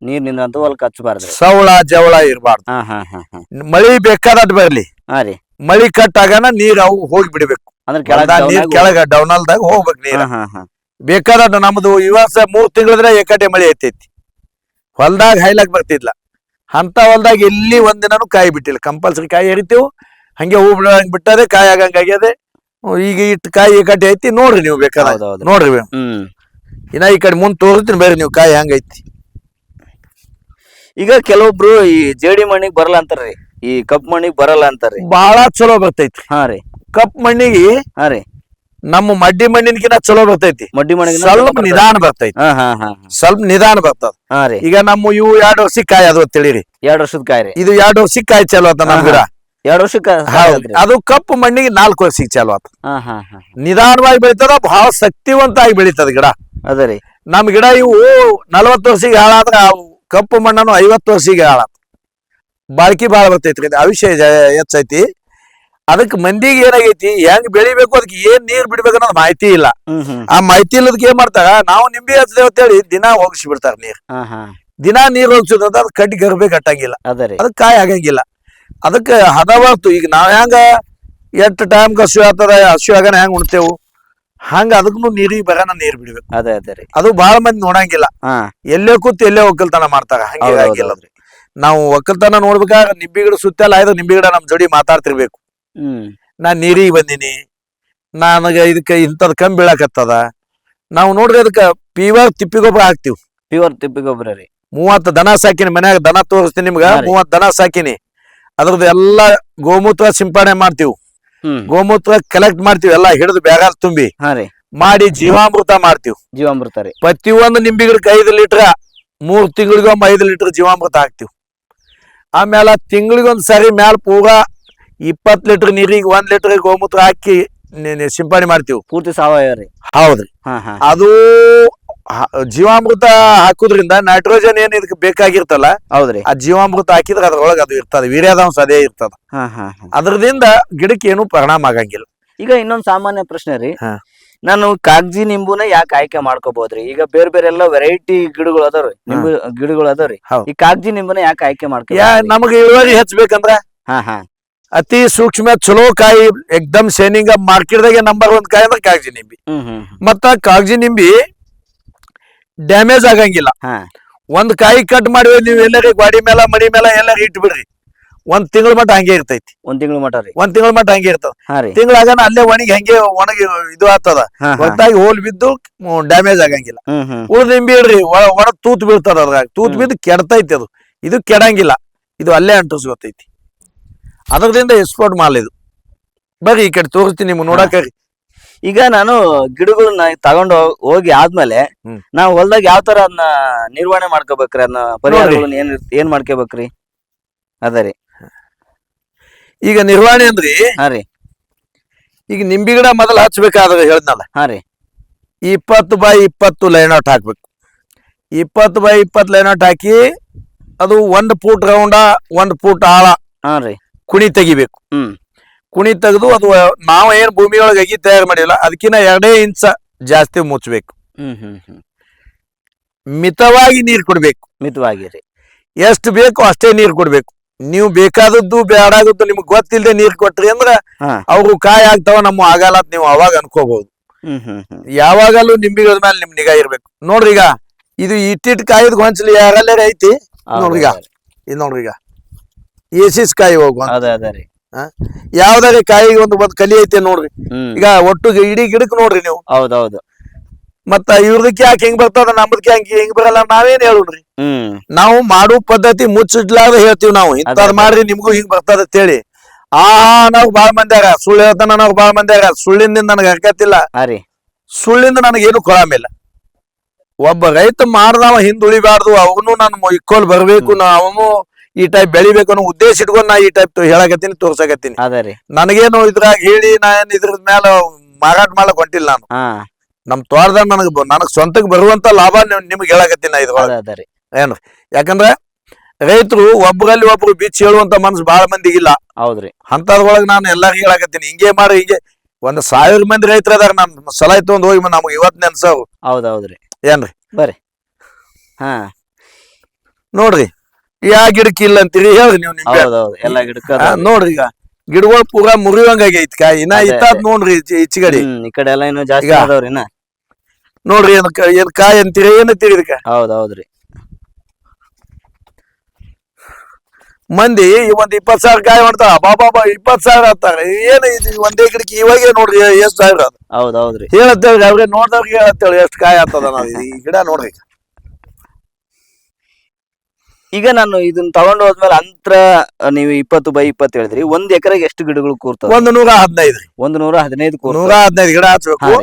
Speaker 2: ನೀರ್ನಿಂದ ನಿಂದ್ರಂತ ಹೊಲಕ್ ಹಚ್ಚಬಾರ್ದ್ರಿ
Speaker 1: ಸವಳ ಜವಳ ಇರಬಾರ್ದು.
Speaker 2: ಹಾ ಹಾ ಹಾ ಹಾ.
Speaker 1: ಮಳಿ ಬೇಕಾದಟ್ ಬರ್ಲಿ.
Speaker 2: ಹಾ ರೀ.
Speaker 1: ಮಳಿ ಕಟ್ ಆಗನ ನೀರ್ ಅವು ಹೋಗಿ ಬಿಡ್ಬೇಕು
Speaker 2: ಅಂದ್ರೆ ಕೆಳಗ್
Speaker 1: ಹೊಲ್ದಾಗ್ ನೀರ್
Speaker 2: down
Speaker 1: ಕೆಳಗ ಡೌನಲ್ದಾಗ ಹೋಗ್ಬೇಕು ನೀರ್.
Speaker 2: ಹಾ ಹಾ ಹಾ.
Speaker 1: ನಮ್ಮದು ನಮ್ದು ಈ ವರ್ಷ ಮೂರ್ ತಿಂಗಳಿದ್ರೆ ಏಕಟೆ ಮಳಿ ಐತೈತಿ. ಹೊಲ್ದಾಗ ಹೈಲಾಕ್ ಬರ್ತಿದ್ಲ. ಅಂತ ಹೊಲ್ದಾಗ ಎಲ್ಲಿ ಒಂದಿನನು ಕಾಯಿ ಬಿಟ್ಟಿಲ್ಲ. ಕಂಪಲ್ಸರಿ ಕಾಯಿ ಹರಿತೀವಿ ಹಂಗೆ ಹೂ ಬಿಡಂಗ್ ಬಿಟ್ಟದೆ ಕಾಯಿ ಆಗಂಗ ಆಗ್ಯದೆ. ಈಗ ಇಟ್ಟು ಕಾಯಿ ಕಟ್ಟಿ ಐತಿ ನೋಡ್ರಿ ನೀವು ಬೇಕಾದ. ನೋಡ್ರಿ
Speaker 2: ಹ್ಮ್.
Speaker 1: ಇನ್ನ ಈ ಕಡೆ ಮುಂದ್ ತೋರಿಸ್ತೀನಿ ಬೇರೆ ನೀವು ಕಾಯಿ ಹಂಗೈತಿ
Speaker 2: ಈಗ ಕೆಲವೊಬ್ರು ಈ ಜೇಡಿ ಮಣ್ಣಿಗೆ ಬರಲ್ಲ ಅಂತಾರ್ರಿ. ಈ ಕಪ್ ಮಣ್ಣಿಗೆ ಬರಲ್ಲ ಅಂತಾರ್ರಿ.
Speaker 1: ಬಹಳ ಚಲೋ ಬರ್ತೈತಿ.
Speaker 2: ಹಾ ರೀ.
Speaker 1: ಕಪ್ ಮಣ್ಣಿಗೆ
Speaker 2: ಹಾ ರೀ.
Speaker 1: ನಮ್ಮ ಮಡ್ಡಿ ಮಣ್ಣಿನಕಿನ ಚಲೋ ಬರ್ತೈತಿ.
Speaker 2: ಮಡ್ಡಿ ಮಣ್ಣಿಗೆ
Speaker 1: ಸ್ವಲ್ಪ ನಿಧಾನ ಬರ್ತೈತಿ.
Speaker 2: ಹಾ ಹಾ ಹಾ.
Speaker 1: ಸ್ವಲ್ಪ ನಿಧಾನ ಬರ್ತದ.
Speaker 2: ಹಾ ರೀ.
Speaker 1: ಈಗ ನಮ್ಮ ಇವು ಎರಡು ವರ್ಷಕ್ಕೆ ಕಾಯಿ ಅದು ತಿಳಿರಿ.
Speaker 2: ಎರಡ್ ವರ್ಷದ ಕಾಯಿ ರೀ.
Speaker 1: ಇದು ಎರಡು ವರ್ಷಕ್ಕೆ ಕಾಯಿ ಚಲೋ ಅದ ನಮ್ ಗಿಡ
Speaker 2: ಎರಡ್ ವರ್ಷಕ್ಕ
Speaker 1: ಅದು ಕಪ್ಪು ಮಣ್ಣಿಗೆ ನಾಲ್ಕು ವರ್ಷಕ್ಕೆ ಚಾಲು ಆತ ನಿಧಾನವಾಗಿ ಬೆಳಿತದ ಬಹಳ ಶಕ್ತಿವಂತ ಆಗಿ ಬೆಳಿತದ ಗಿಡ.
Speaker 2: ಅದೇ ರೀ.
Speaker 1: ನಮ್ ಗಿಡ ಇವು ನಲವತ್ತು ವರ್ಷಿಗೆ ಹಾಳಾದ್ರ ಕಪ್ಪು ಮಣ್ಣನು ಐವತ್ತು ವರ್ಷಿಗೆ ಹಾಳಾತ. ಬಾಳ್ಕಿ ಬಾಳ ಬರ್ತೈತಿ ಅವಿಷಯ ಹೆಚ್ಚೈತಿ. ಅದಕ್ಕೆ ಮಂದಿಗೆ ಏನಾಗೈತಿ ಹೆಂಗ್ ಬೆಳಿಬೇಕು ಅದಕ್ಕೆ ಏನ್ ನೀರ್ ಬಿಡ್ಬೇಕು ಅನ್ನೋದು ಮಾಹಿತಿ ಇಲ್ಲ. ಆ ಮಾಹಿತಿ ಇಲ್ಲದಕ್ಕೆ ಏನ್ ಮಾಡ್ತಾರ ನಾವು ನಿಂಬೆ ಅಂತ ಅಂತೇಳಿ ದಿನ ಹೋಗಿಸಿ ಬಿಡ್ತಾರ ನೀರ್. ದಿನ ನೀರ್ ಹೋಗ್ಸೋದ್ ಅದ್ ಕಡ್ಡಿ ಗರ್ಭೆ ಕಟ್ಟಂಗಿಲ್ಲ. ಅದಕ್ಕೆ ಕಾಯಿ ಆಗಂಗಿಲ್ಲ. ಅದಕ್ಕೆ ಹದವತ್ತು ಈಗ ನಾವ್ ಹೆಂಗ ಎಷ್ಟು ಟೈಮ್ ಹಸು ಆಗ್ತದ ಹಸು ಆಗನ ಹೆಂಗ್ ಉಣ್ತೇವು? ಹಂಗ ಅದಕ್ಕೂ ನೀರಿಗೆ ಬರನ ನೀರ್ ಬಿಡ್ಬೇಕು.
Speaker 2: ಅದೇ ಅದೇ ರೀ.
Speaker 1: ಅದು ಬಹಳ ಮಂದಿ ನೋಡಂಗಿಲ್ಲ. ಎಲ್ಲೇ ಕೂತ್ ಎಲ್ಲೇ ಒಕ್ಕಲ್ತನ ಮಾಡ್ತಾರ.
Speaker 2: ಹಂಗಿಲ್ಲ
Speaker 1: ನಾವು ಒಕ್ಕಲ್ತನ ನೋಡ್ಬೇಕಾಗ ನಿಂಬಿ ಗಿಡ ಸುತ್ತೆಲ್ಲ ಆಯ್ತು ನಿಂಬಿ ಗಿಡ ನಮ್ ಜೋಡಿ ಮಾತಾಡ್ತಿರ್ಬೇಕು.
Speaker 2: ನಾ
Speaker 1: ನಾನ್ ನೀರಿಗೆ ಬಂದಿನಿ. ನನಗೆ ಇದಕ್ಕೆ ಇಂಥದ್ ಕಮ್ಮಿ ಬೀಳಕತ್ತದ. ನಾವು ನೋಡ್ರಿ ಅದಕ್ಕೆ ಪೀವರ್ ತಿಪ್ಪಿ ಗೊಬ್ಬರ ಹಾಕ್ತಿವಿ.
Speaker 2: ಪ್ಯೂರ್ ತಿಪ್ಪಿ ಗೊಬ್ಬರ ರೀ.
Speaker 1: ಮೂವತ್ತು ದನ ಸಾಕಿನಿ ಮನ್ಯಾಗ ದನ ತೋರಿಸ್ತೀನಿ ನಿಮ್ಗ.
Speaker 2: ಮೂವತ್ತು
Speaker 1: ಮೂವತ್ ದನ ಸಾಕಿನಿ. ಅದ್ರದ್ದು ಎಲ್ಲ ಗೋಮೂತ್ರ ಸಿಂಪಡಣೆ ಮಾಡ್ತೀವಿ. ಗೋಮೂತ್ರ ಕಲೆಕ್ಟ್ ಮಾಡ್ತೀವಿ ಎಲ್ಲ ಹಿಡಿದು ಬೇಗ ತುಂಬಿ. ಮಾಡಿ ಜೀವಾಮೃತ ಮಾಡ್ತೀವಿ.
Speaker 2: ಜೀವಾಮೃತ ರೀ.
Speaker 1: ಪ್ರತಿಯೊಂದು ನಿಂಬಿ ಗಿಡಕ್ಕೆ ಐದು ಲೀಟರ್ ಮೂರ್ ತಿಂಗಳಿಗೊಮ್ಮೆ ಐದು ಲೀಟರ್ ಜೀವಾಮೃತ ಹಾಕ್ತಿವಿ. ಆಮೇಲೆ ತಿಂಗಳಿಗೊಂದ್ ಸರಿ ಮ್ಯಾಲ ಪೂರಾ ಇಪ್ಪತ್ ಲೀಟರ್ ನೀರಿಗೆ ಒಂದ್ ಲೀಟರ್ ಗೋಮೂತ್ರ ಹಾಕಿ ಸಿಂಪಡಣೆ ಮಾಡ್ತೀವಿ.
Speaker 2: ಪೂರ್ತಿ ಸಾವಯವ ರೀ.
Speaker 1: ಹೌದ್ರಿ. ಅದು ಜೀವಾಮೃತ ಹಾಕುದ್ರಿಂದ ನೈಟ್ರೋಜನ್ ಏನ್ ಇದಕ್ಕೆ ಬೇಕಾಗಿರ್ತಲ್ಲ
Speaker 2: ಹೌದ್ರಿ.
Speaker 1: ಆ ಜೀವಾಮೃತ ಹಾಕಿದ್ರೆ ಅದ್ರೊಳಗೆ ಅದು ಇರ್ತದೆ ವೀರ್ಯಾದಾಂಶ ಅದೇ ಇರ್ತದ. ಅದ್ರದಿಂದ ಗಿಡಕ್ಕೆ ಏನು ಪರಿಣಾಮ ಆಗಂಗಿಲ್ಲ.
Speaker 2: ಈಗ ಇನ್ನೊಂದು ಸಾಮಾನ್ಯ ಪ್ರಶ್ನೆ ರೀ. ನಾನು ಕಾಗಜಿ ನಿಂಬುನ ಯಾಕೆ ಆಯ್ಕೆ ಮಾಡ್ಕೋಬಹುದ್ರಿ ಈಗ ಬೇರೆ ಬೇರೆ ಎಲ್ಲ ವೆರೈಟಿ ಗಿಡಗಳು ಅದಾವ್ರಿ ನಿಂಬು ಗಿಡಗಳು ಅದಾವ್ರಿ. ಈ ಕಾಗಜಿ ನಿಂಬುನ ಯಾಕೆ ಆಯ್ಕೆ ಮಾಡ್ಕೋ
Speaker 1: ಯಾ ನಮಗೆ ಇಳುವರಿ ಹೆಚ್ಚಬೇಕಂದ್ರ?
Speaker 2: ಹಾ ಹಾ.
Speaker 1: ಅತಿ ಸೂಕ್ಷ್ಮ ಚಲೋ ಕಾಯಿ ಎಕ್ದಮ್ ಶೈನಿಂಗ್ ಮಾರ್ಕೆಟ್ದಾಗೆ ನಂಬರ್ ಒಂದ್ ಕಾಯಿ ಅಂದ್ರೆ ಕಾಗಜಿ ನಿಂಬಿ. ಮತ್ತ ಕಾಗಜಿ ನಿಂಬಿ ಡ್ಯಾಮೇಜ್ ಆಗಂಗಿಲ್ಲ. ಒಂದ್ ಕಾಯಿ ಕಟ್ ಮಾಡಿ ನೀವು ಎಲ್ಲರಿ ಗಾಡಿ ಮೇಲೆ ಮಡಿ ಮೇಲೆ ಎಲ್ಲಾರ ಇಟ್ ಬಿಡ್ರಿ ಒಂದ್ ತಿಂಗಳ ಮಟ್ಟ ಹಂಗೆ ಇರ್ತೈತಿ.
Speaker 2: ಒಂದ್ ತಿಂಗಳ ಮಟ್ಟ ರೀ.
Speaker 1: ಒಂದ್ ತಿಂಗಳ ಮಟ್ಟ ಹಂಗೆ ಇರ್ತದ. ತಿಂಗಳಾಗನ ಅಲ್ಲೇ ಒಣಗಿ ಹಂಗೆ ಒಣಗಿ ಇದು ಆಗ್ತದ.
Speaker 2: ಹಾ.
Speaker 1: ಹೊತ್ತಾಗಿ ಹೋಲ್ ಬಿದ್ದು ಡ್ಯಾಮೇಜ್ ಆಗಂಗಿಲ್ಲ. ಉಳ್ದ ನಿಂಬಿ ಇಡ್ರಿ ಒಳ ಒಣ ತೂತ್ ಬೀಳ್ತದ ಅದ್ರಾಗ. ತೂತ್. ಬಿದ್ದು ಕೆಡ್ತೈತಿ ಅದು. ಇದು ಕೆಡಂಗಿಲ್ಲ. ಇದು ಅಲ್ಲೇ ಅಂಟಿಸ್ಕೊತೈತಿ. ಅದರದಿಂದ ಎಕ್ಸ್ಪೋರ್ಟ್ ಮಾಲ್ ಇದು. ಬರ್ರಿ ಈ ಕಡೆ ತೋರಿಸ್ತೀನಿ ನಿಮ್ಗೆ ನೋಡಾಕರಿ
Speaker 2: ಈಗ ನಾನು ಗಿಡಗಳನ್ನ ತಗೊಂಡು ಹೋಗ್- ಹೋಗಿ ಆದ್ಮೇಲೆ
Speaker 1: ಹ್ಮ್.
Speaker 2: ನಾವು ಹೊಲ್ದಾಗ ಯಾವ ತರ ಅದನ್ನ ನಿರ್ವಹಣೆ ಮಾಡ್ಕೋಬೇಕ್ರಿ? ಅದನ್ನ ಪರಿಹಾರಗಳನ್ನ ಏನ್ ಇರ್ತ- ಏನ್ ಮಾಡ್ಕೋಬೇಕ್ರಿ? ಅದರಿ ರೀ.
Speaker 1: ಈಗ ನಿರ್ವಹಣೆ ಅಂದ್ರಿ
Speaker 2: ಹಾ ರೀ.
Speaker 1: ಈಗ ನಿಂಬಿ ಗಿಡ ಮೊದಲು ಹಚ್ಬೇಕಾದ್ರೆ ಹೇಳ್ದಲ್ಲ
Speaker 2: ಹಾ ರೀ.
Speaker 1: ಇಪ್ಪತ್ತು ಬೈ ಇಪ್ಪತ್ತು ಲೈನ್ ಔಟ್ ಹಾಕ್ಬೇಕು. ಇಪ್ಪತ್ತು ಬೈ ಇಪ್ಪತ್ತು ಲೈನ್ ಔಟ್ ಹಾಕಿ ಅದು ಒಂದು ಫೂಟ್ ರೌಂಡ ಒಂದು ಫೂಟ್ ಆಳ
Speaker 2: ಹಾ ರೀ.
Speaker 1: ಕುಣಿ ತೆಗಿಬೇಕು.
Speaker 2: ಹ್ಮ್.
Speaker 1: ಕುಣಿ ತೆಗೆದು ಅದು ನಾವು ಏನ್ ಭೂಮಿಯೊಳಗೆ ಅಗಿ ತಯಾರು ಮಾಡಿಲ್ಲ ಅದಕ್ಕಿಂತ ಎರಡೇ ಇಂಚ ಜಾಸ್ತಿ ಮುಚ್ಚಬೇಕು
Speaker 2: ಹ್ಮ್ ಹ್ಮ್ ಹ್ಮ್.
Speaker 1: ಮಿತವಾಗಿ ನೀರು ಕೊಡ್ಬೇಕು.
Speaker 2: ಮಿತವಾಗಿ ರೀ.
Speaker 1: ಎಷ್ಟು ಬೇಕು ಅಷ್ಟೇ ನೀರು ಕೊಡ್ಬೇಕು. ನೀವು ಬೇಕಾದದ್ದು ಬೇಡಾಗದ್ದು ನಿಮ್ಗೆ ಗೊತ್ತಿಲ್ಲದೆ ನೀರು ಕೊಟ್ರಿ ಅಂದ್ರ ಅವ್ರು ಕಾಯಿ ಆಗ್ತಾವ ನಮ್ಮ ಆಗಲ್ಲ ಅಂತ ನೀವು ಅವಾಗ ಅನ್ಕೋಬಹುದು. ಯಾವಾಗಲೂ ನಿಂಬಿಗಳ ಮೇಲೆ ನಿಮ್ ನಿಗಾ ಇರ್ಬೇಕು. ನೋಡ್ರಿ ಈಗ ಇದು ಇಟ್ಟಿಟ್ ಕಾಯಿದ್ ಗೊಂಚಲಿ ಯಾರಲ್ಲೇ ಐತಿ? ನೋಡ್ರಿಗ ಈಗ. ಇದು ನೋಡ್ರಿ ಈಗ. ಏಸಿಸ್ ಕಾಯಿ ಹೋಗುವ
Speaker 2: ಅದೇ ಅದೇ ರೀ.
Speaker 1: ಯಾವ್ದಾರ ಕಾಯಿಗೆ ಒಂದು ಬಂದ್ ಕಲಿ ಐತೆ ನೋಡ್ರಿ. ಈಗ ಒಟ್ಟು ಇಡೀ ಗಿಡಕ್ ನೋಡ್ರಿ ನೀವು.
Speaker 2: ಹೌದೌದು.
Speaker 1: ಮತ್ತ ಇವ್ರದಕ್ಕೆ ಯಾಕೆ ಹೆಂಗ್ ಬರ್ತದ ನಮ್ದಕ್ಕೆ ಹಂಗೆ ಹೆಂಗ್ ಬರಲ್ಲ ನಾವೇನ್ ಹೇಳುಣ್ರಿ. ನಾವು ಮಾಡೋ ಪದ್ಧತಿ ಮುಚ್ಚಿಡ್ಲಾರ್ದ ಹೇಳ್ತೀವಿ ನಾವು.
Speaker 2: ಇಂತದ್.
Speaker 1: ಮಾಡ್ರಿ ನಿಮ್ಗೂ ಹಿಂಗ್ ಬರ್ತದ ಅಂತೇಳಿ ಆ ನಾವು ಬಾಳ್ ಮಂದ್ಯಾರ ಸುಳ್ಳು ಹೇಳ್ತಾನ ನಾವು ಬಾಳ್ ಮಂದ್ಯಾರ ಸುಳ್ಳಿಂದ ನನಗೆ
Speaker 2: ಹಕ್ಕತ್ತಿಲ್ಲ
Speaker 1: ಸುಳ್ಳಿಂದ ನನಗೇನು ಕೊಳಮಿಲ್ಲ ಒಬ್ಬ ರೈತ ಮಾಡ್ದವ ಹಿಂದುಳಿಬಾರ್ದು ಅವನು ನನ್ ಇಕ್ಕೋಲ್ ಬರ್ಬೇಕು ನಾವು ಅವನು ಈ ಟೈಪ್ ಬೆಳಿಬೇಕು ಅನ್ನೋ ಉದ್ದೇಶ ಇಟ್ಕೊಂಡು ನಾ ಈ ಟೈಪ್ ಹೇಳಕತ್ತೀನಿ ತೋರ್ಸಕತ್ತೀನಿ.
Speaker 2: ಅದ ರೀ.
Speaker 1: ನನಗೇನು ಇದ್ರಾಗ ಹೇಳಿ ನಾ ಏನ್ ಇದ್ರ ಮೇಲೆ ಮಾರಾಟ ಮಾಡಕ್ ಹೊಂಟಿಲ್ಲ ನಾನು.
Speaker 2: ಹಾ.
Speaker 1: ನಮ್ ತೋಟದಾಗ ನನಗ್ ಬ- ನನಗ್ ಸ್ವಂತಕ್ ಬರುವಂತ ಲಾಭ ನಿಮ್- ನಿಮ್ಗೆ ಹೇಳಕತ್ತೀನಿ ನಾ
Speaker 2: ಏನು
Speaker 1: ಇದ್ರೊಳಗ.
Speaker 2: ಅದ ರೀ.
Speaker 1: ಏನ್ರಿ? ಯಾಕಂದ್ರೆ ರೈತರು ಒಬ್ಬರಲ್ಲಿ ಒಬ್ರು ಬಿಚ್ಚಿ ಹೇಳುವಂತ ಮನ್ಸು ಬಹಳ ಮಂದಿಗೆ ಇಲ್ಲ.
Speaker 2: ಹೌದ್ರಿ
Speaker 1: ಅಂತದ್ರೊಳಗೆ ನಾನು ಎಲ್ಲರಿಗೂ ಹೇಳಕತ್ತೀನಿ ಹಿಂಗೆ ಮಾಡಿ ಹಿಂಗೆ. ಒಂದ್ ಸಾವಿರ ಮಂದಿ ರೈತರು ಅದಾರ ನಮ್ ಸಲಹೆ ತಗೊಂಡ್ ಹೋಗಿ ನಮ್ಗೆ ಇವತ್ ಹೌದ್
Speaker 2: ಹೌದೌದ್ರಿ
Speaker 1: ಏನ್ರಿ? ಬರ್ರಿ.
Speaker 2: ಹಾ.
Speaker 1: ನೋಡ್ರಿ. ಯಾ ಗಿಡಕ್ಕೆ ಇಲ್ಲ ಅಂತೀರಿ? ಹೇಳ್ರಿ ನೀವು ನಿಮ್ಗೆ?
Speaker 2: ಹೌದೌದು ಎಲ್ಲಾ ಗಿಡಕ್ಕ
Speaker 1: ನೋಡ್ರಿ ಈಗ ಗಿಡಗಳು ಪೂರಾ ಮುರಿಯುವಂಗೈತಿ ಕಾಯಿ ಇನ್ನ
Speaker 2: ಅದೇ,
Speaker 1: ಇತ್ತಾದ್ ನೋಡ್ರಿ ಈಚೆ- ಈಚೆಗಡೆ
Speaker 2: ಹ್ಮ್ ಈ ಕಡೆ ಎಲ್ಲ ಇನ್ನು ಜಾಸ್ತಿ
Speaker 1: ಈಗ-
Speaker 2: ಅದಾವ್ರಿ ಇನ್ನ.
Speaker 1: ನೋಡ್ರಿ ಏನ್ ಕ- ಏನ್ ಕಾಯಿ ಅಂತೀರಿ ಏನಂತೀರಿ ಇದಕ್ಕ
Speaker 2: ಹೌದೌದ್ರಿ
Speaker 1: ಮಂದಿ ಒಂದ್ ಇಪ್ಪತ್ ಸಾವಿರ ಕಾಯಿ ಮಾಡ್ತಾರ ಬಾಬಾ ಬಾ ಇಪ್ಪತ್ ಸಾವಿರ ಅಂತಾರ. ಏನ್ ಇದು ಒಂದೇ ಗಿಡಕ್ಕೆ ಇವಾಗೆ ನೋಡ್ರಿ ಎಷ್ಟ್ ಸಾವಿರ ಅದು?
Speaker 2: ಹೌದೌದ್ರಿ
Speaker 1: ಹೇಳತ್ತೇಳಿ ಅವ್ರಿಗೆ ನೋಡ್ದವ್ರಿಗೆ ಹೇಳತ್ತೇಳಿ ಎಷ್ಟ್ ಕಾಯಿ ಆಗ್ತದ ನಾವು ಈ ಗಿಡ ನೋಡ್ರಿ
Speaker 2: ಈಗ ನಾನು ಇದನ್ನ ತಗೊಂಡು ಹೋದ್ಮೇಲೆ ಅಂತರ ನೀವು ಇಪ್ಪತ್ತು ಬೈ ಇಪ್ಪತ್ತು ಹೇಳಿದ್ರಿ ಒಂದ್ ಎಕರೆಗೆ ಎಷ್ಟು ಗಿಡಗಳು ಕೂರ್ತವೆ?
Speaker 1: ಒಂದು ನೂರ ಹದಿನೈದು ರೀ.
Speaker 2: ಒಂದು ನೂರ ಹದಿನೈದು
Speaker 1: ನೂರ ಹದಿನೈದು ಗಿಡ
Speaker 2: ಹಾ
Speaker 1: ಹಚ್ಬೇಕು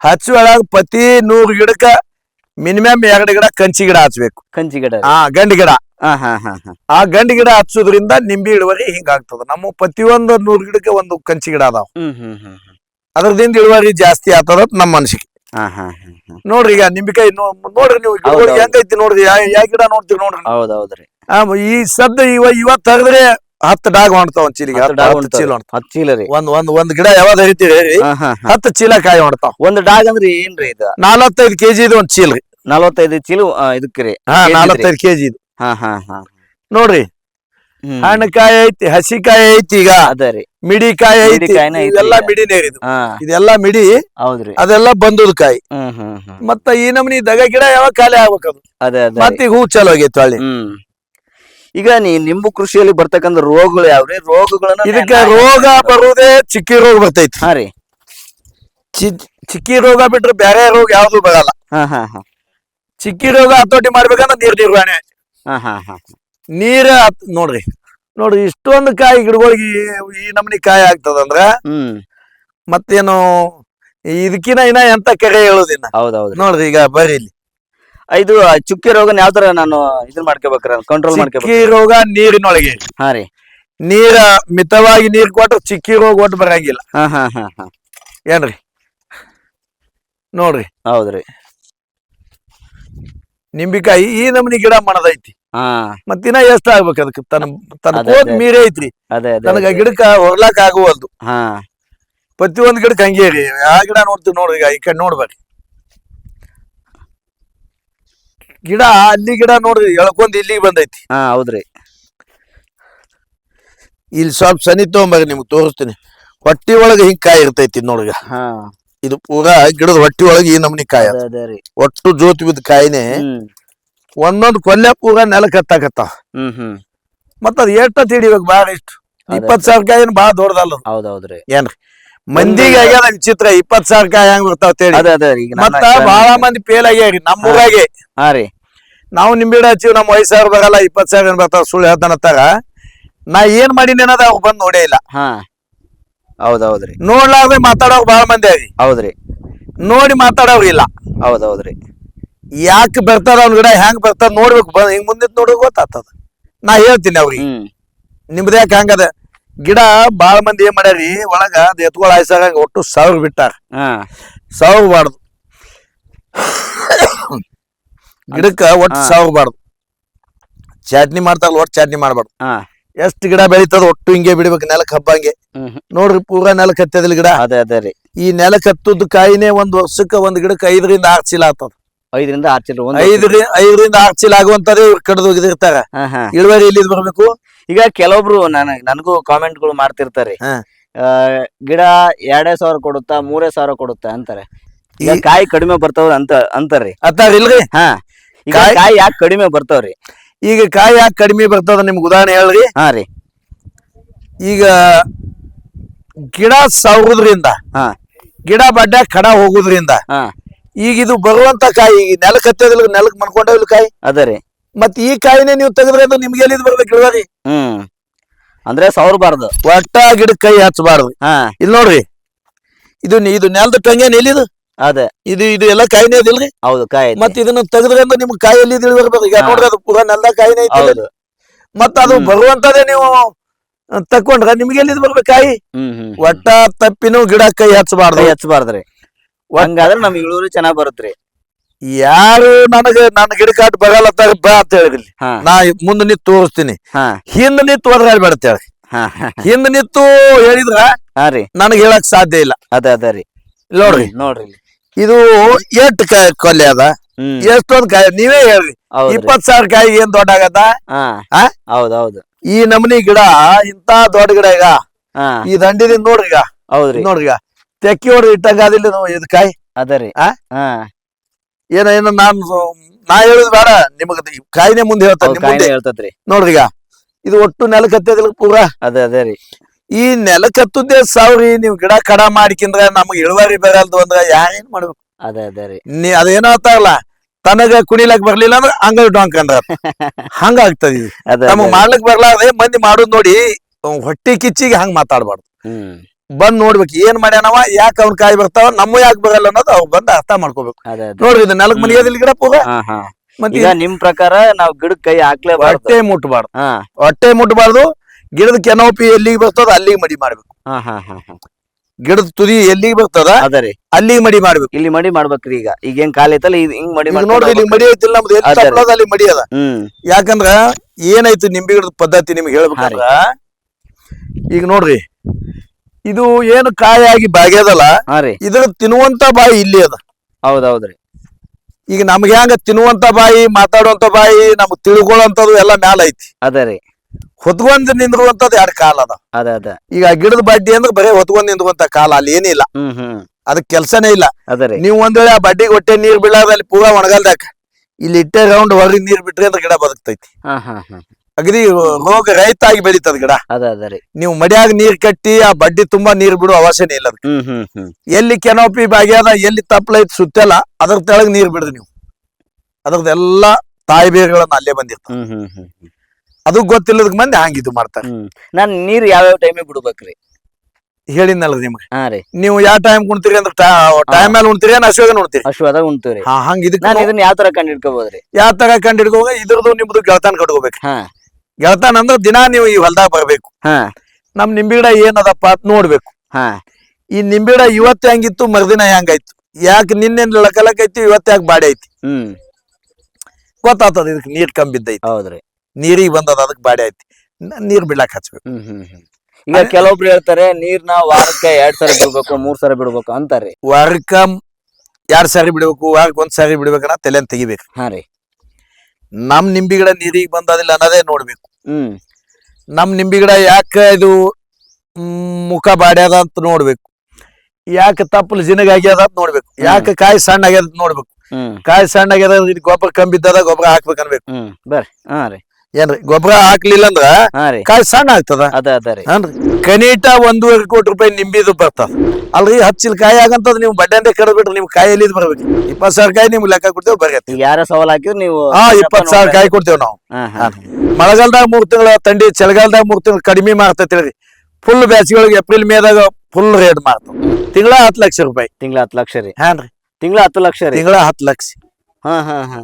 Speaker 1: ಹಚ್ಚುವಾಗ ಪ್ರತಿ ನೂರು ಗಿಡಕ್ಕ ಮಿನಿಮಮ್ ಎರಡು ಗಿಡ ಕಂಚಿ ಗಿಡ ಹಚ್ಬೇಕು.
Speaker 2: ಕಂಚಿ ಗಿಡ
Speaker 1: ಆ ಗಂಡ ಗಿಡ.
Speaker 2: ಹಾ ಹಾ ಹಾ ಹಾ.
Speaker 1: ಆ ಗಂಡ ಗಿಡ ಹಚ್ಚೋದ್ರಿಂದ ನಿಂಬೆ ಇಳುವರಿ ಹಿಂಗಾಗ್ತದ. ನಮ್ಮ ಪ್ರತಿಯೊಂದು ನೂರು ಗಿಡಕ್ಕೆ ಒಂದು ಕಂಚಿ ಗಿಡ ಅದಾವ.
Speaker 2: ಹ್ಮ್ ಹ್ಮ್ ಹ್ಮ್ ಹ್ಮ್.
Speaker 1: ಅದ್ರದಿಂದ ಇಳುವರಿ ಜಾಸ್ತಿ ಆತದ ಅಂತ ನಮ್ಮ ಮನಸ್ಸಿಗೆ
Speaker 2: ಹಾ ಹಾ ಹಾ ಹಾ.
Speaker 1: ನೋಡ್ರಿ ಈಗ ನಿಂಬಿಕಾಯಿ ನೋಡ್ರಿ ನೀವು ಗಿಡಗಳು. ಹೆಂಗೈತಿ ನೋಡ್ರಿ ಯಾ ಯಾ ಗಿಡ ನೋಡ್ತೀವಿ ನೋಡ್ರಿ ಹೌದ್
Speaker 2: ಹೌದೌದ್ರಿ
Speaker 1: ಆ, ಈ ಸದ್ದ ಇವ ಇವತ್ ತೆಗದ್ರೆ ಹತ್ತು ಡಾಗ್ ಹೊಣ್ತಾವ ಒಂದ್ ಚೀಲಿಗೆ
Speaker 2: ಹತ್ತು.
Speaker 1: ಚೀಲ.
Speaker 2: ಹತ್ತು ಚೀಲ ರೀ.
Speaker 1: ಒಂದ್ ಒಂದ್ ಒಂದ್ ಗಿಡ ಯಾವ್ದು ಹರಿತೀರಿ ಹೇಳಿ.
Speaker 2: ಹಾ ಹಾ ಹಾ.
Speaker 1: ಹತ್ತು ಚೀಲ ಕಾಯಿ ಹೊಣ್ತಾವ
Speaker 2: ಒಂದ್ ಡಾಗ್ ಅಂದ್ರೆ ಏನ್ರಿ ಇದು?
Speaker 1: ನಾಲ್ವತ್ತೈದು ಕೆಜಿ ಇದು ಒಂದ್ ಚೀಲ ರೀ.
Speaker 2: ನಲವತ್ತೈದು ಚೀಲ ಇದಕ್ಕೆ ರೀ.
Speaker 1: ಹಾ
Speaker 2: ಕೆಜಿ
Speaker 1: ಕೆಜಿ ಇದು.
Speaker 2: ಹಾ ಹಾ ಹಾ.
Speaker 1: ನೋಡ್ರಿ. ಹಣ್ಣಕಾಯಿ ಐತಿ ಹಸಿಕಾಯಿ ಐತಿ ಈಗ.
Speaker 2: ಅದರಿ ರೀ.
Speaker 1: ಮಿಡಿ ಕಾಯಿ ಐತಿ
Speaker 2: ಇದೆಲ್ಲ
Speaker 1: ಮಿಡಿ
Speaker 2: ಈಗ. ಹಾ.
Speaker 1: ಇದೆಲ್ಲ ಮಿಡಿ
Speaker 2: ಹೌದ್ರಿ
Speaker 1: ಅದೆಲ್ಲ ಬಂದದ ಕಾಯಿ.
Speaker 2: ಹ್ಮ್ ಹ್ಮ್ ಹ್ಮ್.
Speaker 1: ಮತ್ತ ಈ ನಮ್ನಿ ದಗ ಗಿಡ ಯಾವಾಗ ಖಾಲಿ ಆಗ್ಬೇಕದು?
Speaker 2: ಅದೇ ಅದೇ
Speaker 1: ಮತ್ತೆ ಈಗ ಹೂ ಚಲೋ ಆಗೈತಿ ಹೊಳ್ಳಿ.
Speaker 2: ಹ್ಮ್. ಈಗ ನೀ ನಿಂಬು ಕೃಷಿಯಲ್ಲಿ ಬರ್ತಕ್ಕಂಥ ರೋಗಗಳು ಯಾವ್ರಿ? ರೋಗಗಳನ್ನ
Speaker 1: ಇದಕ್ಕೆ
Speaker 2: ನಾ-
Speaker 1: ರೋಗ ಬರುವುದೇ ಚಿಕ್ಕಿ ರೋಗ ಬರ್ತೈತಿ.
Speaker 2: ಹಾ ರೀ.
Speaker 1: ಚಿ- ಚಿಕ್ಕಿ ರೋಗ ಬಿಟ್ರೆ ಬೇರೆ ರೋಗ ಯಾವ್ದು ಬರಲ್ಲ.
Speaker 2: ಹಾ ಹಾ ಹಾ.
Speaker 1: ಚಿಕ್ಕಿ ರೋಗ ಹತೋಟಿ ಮಾಡ್ಬೇಕಂದ್ರೆ ನೀರ್ ನಿರ್ವಹಣೆ
Speaker 2: ಹಾ ಹಾ ಹಾ.
Speaker 1: ನೀರ್ ನೋಡ್ರಿ ನೋಡ್ರಿ ಇಷ್ಟೊಂದು ಕಾಯಿ ಗಿಡಗಳಿಗೆ ಈ- ನಮ್ನಿ ಕಾಯಿ ಆಗ್ತದಂದ್ರ
Speaker 2: ಹ್ಮ್.
Speaker 1: ಮತ್ತೇನು ಇದಕ್ಕಿನ ಇನ್ನ ಎಂತ ಕೆರೆ ಹೇಳುದಿಲ್ಲ.
Speaker 2: ಹೌದೌದು.
Speaker 1: ನೋಡ್ರಿ ಈಗ ಬರ್ರಿ ಇಲ್ಲಿ.
Speaker 2: ಇದು ಚುಕ್ಕಿ ರೋಗ ರೋಗನ ಯಾವ ತರ ನಾನು ಇದನ್ನ ಮಾಡ್ಕೋಬೇಕ್ರ ಕಂಟ್ರೋಲ್ ಮಾಡ್ಕೋಬೇಕು
Speaker 1: ಈ ರೋಗ ನೀರಿನೊಳಗೆ.
Speaker 2: ಹಾ ರೀ.
Speaker 1: ನೀರ ಮಿತವಾಗಿ ನೀರ್ ಕೊಟ್ಟು ಚಿಕ್ಕಿ ರೋಗ ಒಟ್ಟು ಬರಂಗಿಲ್ಲ.
Speaker 2: ಹಾ ಹಾ ಹಾ ಹಾ.
Speaker 1: ಏನ್ರಿ? ನೋಡ್ರಿ.
Speaker 2: ಹೌದ್ರಿ.
Speaker 1: ನಿಂಬಿಕಾಯಿ ಈ ನಮ್ನಿ ಗಿಡ ಮಣದೈತಿ.
Speaker 2: ಹಾ.
Speaker 1: ಮತ್ತಿನ ಎಷ್ಟ ಆಗ್ಬೇಕು ಅದಕ್ಕೆ? ತನ್ನ ತನ್ನ
Speaker 2: ಕೋತ್.
Speaker 1: ಮೀರೇ ಐತ್ರಿ. ನನಗ. ಗಿಡಕ್ಕ ಹೊರ್ಲಾಕ್ ಆಗುವಲ್ದು.
Speaker 2: ಪ್ರತಿ
Speaker 1: ಒಂದ್ ಗಿಡಕ್ಕೆ ಹಂಗೆ ರೀ. ಆ ಗಿಡ ನೋಡ್ತೀವಿ ನೋಡ್ರಿ ಈಗ ಈ ಕಡೆ ನೋಡ್ಬೇಕು ಗಿಡ ಅಲ್ಲಿ ಗಿಡ ನೋಡ್ರಿ ಎಳ್ಕೊಂಡ್ ಇಲ್ಲಿಗೆ ಬಂದೈತಿ.
Speaker 2: ಹಾ ಹೌದ್ರಿ.
Speaker 1: ಇಲ್ಲಿ ಸ್ವಲ್ಪ ಸನಿ ತಗೊಂಬರ್ರಿ ನಿಮ್ಗೆ ತೋರಿಸ್ತೀನಿ. ಹೊಟ್ಟಿ ಒಳಗೆ ಹಿಂಗ್ ಕಾಯಿ ಇರ್ತೈತಿ ನೋಡ್ಗ
Speaker 2: ಹಾ.
Speaker 1: ಇದು ಪೂರಾ ಗಿಡದ ಹೊಟ್ಟಿ ಒಳಗೆ ಈ ನಮ್ನಿ ಕಾಯಿ ಒಟ್ಟು ಜೋತ್ ಬಿದ್ದ ಕಾಯಿನೇ ಒಂದೊಂದ್ ಕೊಲ್ಲೆ ಪೂರ ನೆಲ
Speaker 2: ಹ್ಮ್ ಹ್ಮ್.
Speaker 1: ಮತ್ತ ಅದ್ ಎಷ್ಟ ಹಿಡಿಬೇಕು ಬಹಳ ಇಷ್ಟು. ಇಪ್ಪತ್ ಸಾವಿರ ಕಾಯಿ ಏನ್ ಬಾಳ ದೊಡ್ಡದಲ್ಲ.
Speaker 2: ಹೌದೌದ್ರಿ.
Speaker 1: ಏನ್ರಿ? ಮಂದಿಗೆ ಆಗ್ಯದ ವಿಚಿತ್ರ ಇಪ್ಪತ್ ಸಾವಿರ ಕಾಯಿ ಹೆಂಗ್ ಬರ್ತಾವ ಮತ್ತ ಬಹಳ ಮಂದಿ ಫೇಲ್ ಆಗ್ಯಾರಿ ನಮ್ಮ ಊರಾಗೆ.
Speaker 2: ಹಾ ರೀ.
Speaker 1: ನಾವು ನಿಂಬಿಡ ಹಚ್ಚಿವಿ ನಮ್ಮ ಐದ್ ಸಾವಿರ ಬರಲ್ಲ ಇಪ್ಪತ್ ಸಾವಿರ ಏನ್ ಬರ್ತಾವ ಸುಳ್ಳು ಹೇಳ್ತಾನತ್ತಾಗ ನಾ ಏನ್ ಮಾಡೀನಿ ಅನ್ನೋದು ಅವ್ ಬಂದ್ ನೋಡೇ ಇಲ್ಲ.
Speaker 2: ಹಾ. ಹೌದೌದ್ರಿ.
Speaker 1: ನೋಡ್ಲಾರ್ದೆ ಮಾತಾಡೋ ಬಹಳ ಮಂದಿ ಆಗಿ
Speaker 2: ಹೌದ್ರಿ.
Speaker 1: ನೋಡಿ ಮಾತಾಡೋರ್ ಇಲ್ಲ.
Speaker 2: ಹೌದೌದ್ರಿ.
Speaker 1: ಯಾಕೆ ಬರ್ತಾರ ಅವ್ನ ಗಿಡ ಹೆಂಗ್ ಬರ್ತಾರ ನೋಡ್ಬೇಕು. ಹಿಂಗ್ ಮುಂದೆ ನೋಡೋಕ್ ಗೊತ್ತಾಗ್ತದ. ನಾ ಹೇಳ್ತೀನಿ ಅವ್ರಿಗೆ. ನಿಮ್ದ ಯಾಕೆ ಹಂಗದ ಗಿಡ ಬಾಳ ಮಂದಿ ಏನ್ ಮಾಡ್ಯಾರಿ? ಒಳಗ ಅದ್ ಎತ್ಕೊಳ ಆಯ್ಸಾಗ ಒಟ್ಟು ಸಾವಿರ ಬಿಟ್ಟಾರ. ಸಾವಿರ ಬಾರ್ದು ಗಿಡಕ್ಕ ಒಟ್ಟು. ಸಾವಿರ ಬಾರ್ದು ಚಟ್ನಿ ಮಾಡ್ತಾರಲ್ಲ ಒಟ್ಟು ಚಟ್ನಿ ಮಾಡ್ಬಾರ್ದು. ಎಷ್ಟ್ ಗಿಡ ಬೆಳಿತದ ಒಟ್ಟು ಹಿಂಗೆ ಬಿಡ್ಬೇಕು ನೆಲಕ್ ಹಬ್ಬಂಗೆ. ನೋಡ್ರಿ ಪೂರಾ ನೆಲಕ್ ಹತ್ತದಿಲ್ಲ ಗಿಡ.
Speaker 2: ಅದೇ ಅದೇ ರೀ.
Speaker 1: ಈ ನೆಲಕ್ ಹತ್ತದ ಕಾಯಿನೇ ಒಂದ್ ವರ್ಷಕ್ಕ ಒಂದ್ ಗಿಡಕ್ಕೆ ಐದರಿಂದ ಆರ್ ಚೀಲ ಆಗ್ತದ.
Speaker 2: ಐದರಿಂದ ಆರು ಚೀಲ ಒಂದು
Speaker 1: ಐದರಿ ಐದರಿಂದ ಆರ್ ಚೀಲ ಆಗುವಂತದ್ದು ಇವ್ರು ಕಡ್ದು ಹೋಗಿದಿರ್ತಾರ.
Speaker 2: ಹಾ ಹಾ.
Speaker 1: ಇಳುವರಿ ಇಲ್ಲಿ ಬರ್ಬೇಕು?
Speaker 2: ಈಗ ಕೆಲವೊಬ್ರು ನಾನು ನನಗೂ ಕಾಮೆಂಟ್ಗಳು ಮಾಡ್ತಿರ್ತಾರೆ.
Speaker 1: ಹಾ.
Speaker 2: ಆ, ಗಿಡ ಎರಡೇ ಸಾವಿರ ಕೊಡುತ್ತಾ ಮೂರೇ ಸಾವಿರ ಕೊಡುತ್ತ ಅಂತಾರೆ. ಈಗ
Speaker 1: ಈ-
Speaker 2: ಕಾಯಿ ಕಡಿಮೆ ಬರ್ತಾವ ಅಂತ ಅಂತಾರ್ರಿ
Speaker 1: ಅತ್ತಾರ ಇಲ್ರಿ?
Speaker 2: ಹಾ. ಈಗ
Speaker 1: ಕಾಯಿ-
Speaker 2: ಕಾಯಿ ಯಾಕೆ ಕಡಿಮೆ ಬರ್ತಾವ್ರಿ?
Speaker 1: ಈಗ ಕಾಯಿ ಯಾಕೆ ಕಡಿಮೆ ಬರ್ತದ ನಿಮ್ಗೆ ಉದಾಹರಣೆ ಹೇಳ್ರಿ.
Speaker 2: ಹಾ ರೀ.
Speaker 1: ಈಗ ಗಿಡ ಸವರುದ್ರಿಂದ
Speaker 2: ಹಾ.
Speaker 1: ಗಿಡ ಬಡ್ಡ ಕಡ ಹೋಗುದ್ರಿಂದ
Speaker 2: ಹಾ.
Speaker 1: ಈಗ ಇದು ಬರುವಂತ ಕಾಯಿ ಈಗ ನೆಲಕ್ ಹತ್ತದಿಲ್ಲ ನೆಲಕ್ ಮನ್ಕೊಂಡವಿಲ್ಲ ಕಾಯಿ.
Speaker 2: ಅದೇ ರೀ.
Speaker 1: ಮತ್ ಈ ಕಾಯಿನೇ ನೀವು ತೆಗೆದ್ರೆ ಅದು ನಿಮ್ಗೆ ಎಲ್ಲಿದ್ ಬರ್ಬೇಕು ಇಳುವರಿ?
Speaker 2: ಹ್ಮ್. ಅಂದ್ರೆ ಸವರ್ಬಾರ್ದು.
Speaker 1: ಒಟ್ಟ ಗಿಡ ಕೈ ಹಚ್ಚಬಾರ್ದು.
Speaker 2: ಹಾ.
Speaker 1: ಇಲ್ಲಿ ನೋಡ್ರಿ. ಇದು ನಿ- ಇದು ನೆಲದ ಟಂಗೇನ್ ಎಲ್ಲಿದು?
Speaker 2: ಅದೇ.
Speaker 1: ಇದು ಇದು ಎಲ್ಲ ಕಾಯಿನೇ ಇದಿಲ್ರಿ
Speaker 2: ಹೌದು ಕಾಯಿ ಐತಿ.
Speaker 1: ಮತ್ ಇದನ್ನ ತೆಗೆದ್ರೆ ಅಂದ್ರೆ ನಿಮ್ಗೆ ಕಾಯಿ ಎಲ್ಲಿ ಬರ್ಬೇಕು? ಈಗ ನೋಡ್ರಿ ಅದು ಪೂರಾ ನೆಲದ ಕಾಯಿನೇ ಐತಿ
Speaker 2: ಹೌದು.
Speaker 1: ಮತ್ತ ಅದು
Speaker 2: ಹ್ಮ್.
Speaker 1: ಬರುವಂತದೇ ನೀವು ತಕೊಂಡ್ರೆ ನಿಮ್ಗೆ ಎಲ್ಲಿದ್ ಬರ್ಬೇಕು ಕಾಯಿ?
Speaker 2: ಹ್ಮ್ ಹ್ಮ್
Speaker 1: ಒಟ್ಟ ತಪ್ಪಿನೂ ಗಿಡ ಕೈ ಹಚ್ಚಬಾರ್ದು.
Speaker 2: ಕೈ ಹಚ್ಚಬಾರ್ದ್ರಿ ಹಂಗಾದ್ರೆ ನಮ್ ಇಳುವರಿ ಚೆನ್ನಾಗ್ ಬರುತ್ತೆ
Speaker 1: ಯಾರು ನನಗೆ ನನ್ನ ಗಿಡ ಕಾಟ್ ಬರಲ್ಲತ್ತಾರ ಬಾ ಅಂತ ಹೇಳಿದ್ರಿ
Speaker 2: ಹಾ.
Speaker 1: ನಾ ಮುಂದೆ ನಿಂತು ತೋರಿಸ್ತೀನಿ.
Speaker 2: ಹಾ.
Speaker 1: ಹಿಂದ್ ನಿಂತು ಹೋದ್ರೆ ಹೇಳ್ಬೇಡ ಹೇಳಿ.
Speaker 2: ಹಾ ಹಾ.
Speaker 1: ಹಿಂದ್ ನಿಂತು ಹೇಳಿದ್ರ
Speaker 2: ಹಾ ರೀ.
Speaker 1: ನನಗೆ ಹೇಳಕ್ ಸಾಧ್ಯ ಇಲ್ಲ.
Speaker 2: ಅದ ಅದೇ ರೀ.
Speaker 1: ಇಲ್ಲಿ ನೋಡ್ರಿ
Speaker 2: ನೋಡ್ರಿ ಇಲ್ಲಿ.
Speaker 1: ಇದು ಎಷ್ಟ್ ಕಾಯಿ ಕೊಲೆ ಅದ?
Speaker 2: ಹ್ಮ್.
Speaker 1: ಎಷ್ಟೊಂದ್ ಕಾಯಿ ನೀವೇ ಹೇಳ್ರಿ.
Speaker 2: ಹೌದ್ರಿ.
Speaker 1: ಇಪ್ಪತ್ ಸಾವಿರ ಕಾಯಿ ಏನ್ ದೊಡ್ಡ ಆಗದ?
Speaker 2: ಹಾ.
Speaker 1: ಆ?
Speaker 2: ಹೌದ್ ಹೌದು.
Speaker 1: ಈ ನಮನಿ ಗಿಡ ಇಂತ ದೊಡ್ಡ ಗಿಡ ಈಗ.
Speaker 2: ಹಾ.
Speaker 1: ಈ ದಂಡಿದಿಂದ ನೋಡ್ರಿ ಈಗ.
Speaker 2: ಹೌದ್ರಿ.
Speaker 1: ನೋಡ್ರಿಗ ನೋಡ್ರಿ ಈಗ. ತೆಕ್ಕಿ ಹೊಡೆದು ಇಟ್ಟಂಗ ಅದಿಲ್ಲ ನಾವು ಇದು ಕಾಯಿ?
Speaker 2: ಅದೇ ರೀ.
Speaker 1: ಆ?
Speaker 2: ಹಾ.
Speaker 1: ಏನ ಏನ ನಾನು ನಾ ಹೇಳುದು ಬೇಡ ನಿಮಗ ಕಾಯಿನೇ ಮುಂದೆ ಹೇಳ್ತಾನೆ ನಿಮ್ ಮುಂದೆ. ಈಗ ಇದು ಒಟ್ಟು ನೆಲಕ್ ಹತ್ತದಿಲ್ಲ ಪೂರಾ?
Speaker 2: ಅದೇ ಅದೇ ರೀ.
Speaker 1: ಈ ನೆಲ ಹತ್ತದ್ದೇ ಸಾವ್ರಿ ನೀವು ಗಿಡ ಕಡ ಮಾಡಿಕಿಂದ್ರ ನಮಗ್ ಇಳುವರಿ ಬರಲ್ದು ಅಂದ್ರ ಯಾರೇನ್ ಮಾಡ್ಬೇಕು?
Speaker 2: ಅದೇ ಅದೇ ರೀ.
Speaker 1: ನೀ ಅದೇನೋ ಆಗ್ತಾರಲ್ಲ ತನಗ ಕುಣಿಲಕ್ ಬರ್ಲಿಲ್ಲ ಅಂದ್ರ ಹಂಗ ಡೊಂಕ್ ಅಂದ್ರ ಹಂಗ ಆಗ್ತದ ಇದು.
Speaker 2: ಅದೇ
Speaker 1: ನಮಗ್. ಮಾಡ್ಲಿಕ್ ಬರ್ಲಾರ್ದೆ ಮಂದಿ ಮಾಡೋದ್ ನೋಡಿ ಹೊಟ್ಟಿ ಕಿಚ್ಚಿಗೆ ಹಂಗ್ ಮಾತಾಡ್ಬಾರ್ದು.
Speaker 2: ಹ್ಮ್.
Speaker 1: ಬಂದ್ ನೋಡ್ಬೇಕು ಏನ್ ಮಾಡ್ಯಾನವ ಯಾಕೆ ಅವ್ನ ಕಾಯಿ ಬರ್ತಾವ ನಮ್ಮ ಯಾಕೆ ಬರಲ್ಲ ಅನ್ನೋದು ಅವ್ರು ಬಂದ ಅರ್ಥ ಮಾಡ್ಕೋಬೇಕು. ನೋಡ್ರಿ ಇದು ನೆಲಕ್ ಮನೆಯದಿಲ್ಲ ಗಿಡ ಪೂರ ಮತ್ತೆ
Speaker 2: ಈಗ ನಿಮ್ ಪ್ರಕಾರ ನಾವ್ ಗಿಡಕ್ ಕೈ ಹಾಕ್ಲೇ
Speaker 1: ಹೊಟ್ಟೆ ಮುಟ್ಬಾರ್ದು. ಹೊಟ್ಟೆ ಮುಟ್ಬಾರ್ದು ಗಿಡದ ಕೆನೋಪಿ ಎಲ್ಲಿಗೆ ಬರ್ತದ ಅಲ್ಲಿಗೆ ಮಡಿ ಮಾಡ್ಬೇಕು. ಗಿಡದ ತುದಿ ಎಲ್ಲಿಗೆ ಬರ್ತದ?
Speaker 2: ಅದೇ ರೀ.
Speaker 1: ಅಲ್ಲಿಗೆ ಮಡಿ ಮಾಡ್ಬೇಕು.
Speaker 2: ಇಲ್ಲಿ ಮಡಿ ಮಾಡ್ಬೇಕ್ರಿ ಈಗ. ಈಗ ಏನ್ ಕಾಲ ಐತಲ್ಲ ಹಿಂಗ್ ಮಡಿ
Speaker 1: ನೋಡ್ರಿ ಇಲ್ಲಿ ಮಡಿ ಐತಿಲ್ಲ ನಮ್ದು ಅಲ್ಲಿ ಮಡಿ ಅದ. ಯಾಕಂದ್ರ ಏನಾಯ್ತು ನಿಂಬೆ ಗಿಡದ ಪದ್ಧತಿ ನಿಮ್ಗೆ ಹೇಳ್ಬೇಕಂದ್ರ ಈಗ ನೋಡ್ರಿ ಇದು ಏನು ಕಾಯಾಗಿ ಬಾಗ್ಯದಲ್ಲ
Speaker 2: ಹಾ ರೀ.
Speaker 1: ಇದ್ರ ತಿನ್ನುವಂತ ಬಾಯಿ ಇಲ್ಲಿ ಅದ.
Speaker 2: ಹೌದೌದ್ರಿ.
Speaker 1: ಈಗ ನಮ್ಗೆ ಹೆಂಗ ತಿನ್ನುವಂತ ಬಾಯಿ ಮಾತಾಡುವಂತ ಬಾಯಿ ನಮ್ಗ್ ತಿಳ್ಕೊಳ್ಳುವಂತದ್ದು ಎಲ್ಲ ಮ್ಯಾಲ ಐತಿ.
Speaker 2: ಅದೇ ರೀ.
Speaker 1: ಹೊತ್ಕೊಂಡ್ ನಿಂದ್ರುವಂತದ್ದು ಎರಡು ಕಾಲ ಅದ.
Speaker 2: ಅದೇ ಅದೇ.
Speaker 1: ಈಗ ಆ ಗಿಡದ ಬಡ್ಡಿ ಅಂದ್ರೆ ಬರೀ ಹೊತ್ಕೊಂಡ್ ನಿಂದ್ರುವಂತ ಕಾಲ ಅಲ್ಲಿ ಏನಿಲ್ಲ.
Speaker 2: ಹ್ಮ್ ಹ್ಮ್.
Speaker 1: ಅದಕ್ಕೆ ಕೆಲ್ಸನೇ ಇಲ್ಲ.
Speaker 2: ಅದೇ ರೀ.
Speaker 1: ನೀವು ಒಂದ್ ವೇಳೆ ಆ ಬಡ್ಡಿಗೆ ಹೊಟ್ಟೆ ನೀರ್ ಬೀಳಾರ್ದ ಅಲ್ಲಿ ಪೂರಾ ಒಣಗಲ್ದಾಕ ಇಲ್ಲಿ ಇಟ್ಟೆ ರೌಂಡ್ ಹೊರಗೆ ನೀರ್ ಬಿಟ್ರಿ ಅಂದ್ರೆ ಗಿಡ ಬದುಕ್ತೈತಿ.
Speaker 2: ಹಾ ಹಾ ಹಾ.
Speaker 1: ಅಗದಿ ರೋಗ ರಹಿತ ಆಗಿ ಬೆಳೀತದ ಗಿಡ.
Speaker 2: ಅದೇ ಅದೇ ರೀ.
Speaker 1: ನೀವು ಮಡಿಯಾಗ ನೀರ್ ಕಟ್ಟಿ ಆ ಬಡ್ಡಿ ತುಂಬಾ ನೀರ್ ಬಿಡೋ ಅವಶ್ಯನೇ ಇಲ್ಲ ಅದಕ್ಕೆ.
Speaker 2: ಹ್ಮ್ ಹ್ಮ್ ಹ್ಮ್.
Speaker 1: ಎಲ್ಲಿ ಕೆನೋಪಿ ಬಾಗ್ಯಾದ ಎಲ್ಲಿ ತಪ್ಪಲೈತಿ ಸುತ್ತಲ್ಲ ಅದ್ರ ತೆಳಗ್ ನೀರ್ ಬಿಡ್ರಿ ನೀವು. ಅದ್ರದ್ದೆಲ್ಲ ತಾಯಿ ಬೇರುಗಳನ್ನ ಅಲ್ಲೇ ಬಂದಿರ್ತಾವ.
Speaker 2: ಹ್ಮ್ ಹ್ಮ್ ಹ್ಮ್ ಹ್ಮ್.
Speaker 1: ಅದು ಗೊತ್ತಿಲ್ಲದ ಮಂದಿ ಹಂಗ ಇದು ಮಾಡ್ತಾರೆ.
Speaker 2: ಹ್ಮ್. ನಾನ್ ನೀರ್ ಯಾವ್ಯಾವ ಟೈಮಿಗೆ ಬಿಡ್ಬೇಕ್ರಿ
Speaker 1: ಹೇಳಿದ್ನಲ್ಲ ನಿಮ್ಗೆ.
Speaker 2: ಹಾ ರೀ.
Speaker 1: ನೀವು ಯಾವ ಟೈಮ್ ಕುಣ್ತೀರಿ ಅಂದ್ರೆ ಟೈಮ್ ಮೇಲೆ ಉಣ್ತೀರಿ ಏನ್ ಉಣ್ತೀರಿ? ನೋಡ್ತೀರಿ
Speaker 2: ಅಶ್ವದಾಗ ಉಣ್ತೀವ್ರಿ
Speaker 1: ಹಾ ಹಂಗ ಇದಕ್ಕೆ
Speaker 2: ನಾನ್ ಇದನ್ನ ಯಾವ ತರ ಕಂಡು ಹಿಡ್ಕೋಬಹುದ್ರಿ
Speaker 1: ಯಾವ ತರ ಕಂಡು ಹಿಡ್ಕೋಗ ಇದ್ರದ್ದು ನಿಮ್ದು ಗೆಳತಾನ ಕಟ್ಕೋಬೇಕು.
Speaker 2: ಹಾ.
Speaker 1: ಗೆಳತಾನ ದಿನ ದಿನಾ ನೀವು ಈ ಹೊಲ್ದಾಗ ಬರ್ಬೇಕು.
Speaker 2: ಹಾ.
Speaker 1: ನಮ್ ನಿಂಬಿಡ ಗಿಡ ಏನದಪ್ಪ ಅಂತ ನೋಡ್ಬೇಕು.
Speaker 2: ಹಾ.
Speaker 1: ಈ ನಿಂಬಿಡ ಗಿಡ ಇವತ್ತು ಹೆಂಗಿತ್ತು ಮರ್ದಿನ ಹೆಂಗಾಯ್ತು. ಯಾಕೆ ನಿನ್ನೆ ಲಕಲಕ್ ಐತಿ ಇವತ್ತು ಯಾಕೆ ಬಾಡಿ ಐತಿ?
Speaker 2: ಹ್ಮ್.
Speaker 1: ಗೊತ್ತಾಗ್ತದ ಇದಕ್ಕೆ ನೀರ್ ಕಂಬಿದ್ದೈತಿ
Speaker 2: ಹೌದ್ರಿ.
Speaker 1: ನೀರಿಗೆ ಬಂದದ ಅದಕ್ಕೆ ಬಾಡಿ ಐತಿ. ನ- ನೀರ್ ಬಿಡ್ಲಾಕ್ ಹಚ್ಬೇಕು.
Speaker 2: ಹ್ಮ್ ಹ್ಮ್ ಹ್ಮ್. ಈಗ ಕೆಲವೊಬ್ರು ಹೇಳ್ತಾರೆ ನೀರ್ನ ವಾರಕ್ಕೆ ಎರಡ್ ಸರಿ ಬಿಡ್ಬೇಕು ಮೂರ್ ಸರಿ ಬಿಡ್ಬೇಕು ಅಂತಾರೆ.
Speaker 1: ವಾರಕ್ಕ ಎರಡ್ ಸಾರಿ ಬಿಡ್ಬೇಕು ವಾರಕ್ಕೆ ಒಂದ್ ಸಾರಿ ಬಿಡ್ಬೇಕನ್ನ ತಲೆನ್ ತೆಗಿಬೇಕು.
Speaker 2: ಹಾ ರೀ.
Speaker 1: ನಮ್ ನಿಂಬಿಗಿಡ ನೀರಿಗೆ ಬಂದದಿಲ್ಲ ಅನ್ನೋದೇ ನೋಡ್ಬೇಕು.
Speaker 2: ಹ್ಮ್.
Speaker 1: ನಮ್ ನಿಂಬಿ ಗಿಡ ಯಾಕೆ ಇದು ಮುಖ ಬಾಡ್ಯದ ಅಂತ ನೋಡ್ಬೇಕು. ಯಾಕೆ ತಪ್ಪಲು ಜಿನಗಾಗ್ಯದ ಅಂತ ನೋಡ್ಬೇಕು. ಯಾಕೆ ಕಾಯಿ ಸಣ್ಣ ಆಗ್ಯದ ಅಂತ ನೋಡ್ಬೇಕು. ಕಾಯಿ ಸಣ್ಣ ಆಗ್ಯದ ಗೊಬ್ಬರ ಕಂಬಿದ್ದದ ಗೊಬ್ಬರ ಹಾಕ್ಬೇಕು ಅನ್ಬೇಕು
Speaker 2: ಹ್ಮ್. ಬರ್ರಿ. ಹಾ ರೀ.
Speaker 1: ಏನ್ರಿ ಗೊಬ್ಬರ ಹಾಕ್ಲಿಲ್ಲ ಅಂದ್ರ
Speaker 2: ಹಾ ರೀ.
Speaker 1: ಕಾಯಿ ಸಣ್ಣ ಆಗ್ತದ?
Speaker 2: ಅದ ಅದ ರೀ.
Speaker 1: ಹನ್ರಿ ಕನಿಷ್ಠ ಒಂದೂವರೆ ಕೋಟಿ ರೂಪಾಯಿ ನಿಂಬಿದು ಬರ್ತದ. ಅಲ್ರಿ ಹಚ್ಚಿಲ್ ಕಾಯಿ ಆಗಂತದ್ ನೀವು ಬಡ್ಡೆ ಬಿಟ್ರೆ ನಿಮ್ ಕಾಯಿ ಎಲ್ಲಿದ್ ಬರ್ಬೇಕು. ಇಪ್ಪತ್ ಸಾವಿರ ಕಾಯಿ ನಿಮ್ಗೆ ಲೆಕ್ಕ ಕೊಡ್ತೇವೆ ಬರತ್ತೆ
Speaker 2: ಯಾರ ಸವಾಲ್ ಹಾಕಿದ್ರು ನೀವು
Speaker 1: ಹಾ ಇಪ್ಪತ್ ಸಾವಿರ ಕಾಯಿ ಕೊಡ್ತೇವೆ ನಾವು.
Speaker 2: ಹಾ ಹಾ
Speaker 1: ಮಳೆಗಾಲದಾಗ ಮೂರ್ ತಿಂಗಳ ತಂಡಿ ಚಳಿಗಾಲದಾಗ ಮೂರ್ ತಿಂಗಳು ಕಡಿಮೆ ಹೇಳ್ರಿ. ಫುಲ್ ಬ್ಯಾಸಿಗೆ ಏಪ್ರಿಲ್ ಮೇದಾಗ ಫುಲ್ ರೇಟ್ ಮಾಡ್ತಾವ. ತಿಂಗಳ ಹತ್ತು ಲಕ್ಷ ರೂಪಾಯಿ.
Speaker 2: ತಿಂಗಳ ಹತ್ತು ಲಕ್ಷ ರೀ.
Speaker 1: ಹಾನ್ರಿ
Speaker 2: ತಿಂಗಳ ಹತ್ತು ಲಕ್ಷ ರೀ.
Speaker 1: ತಿಂಗಳ ಹತ್ತು ಲಕ್ಷ.
Speaker 2: ಹಾ ಹಾ ಹಾ.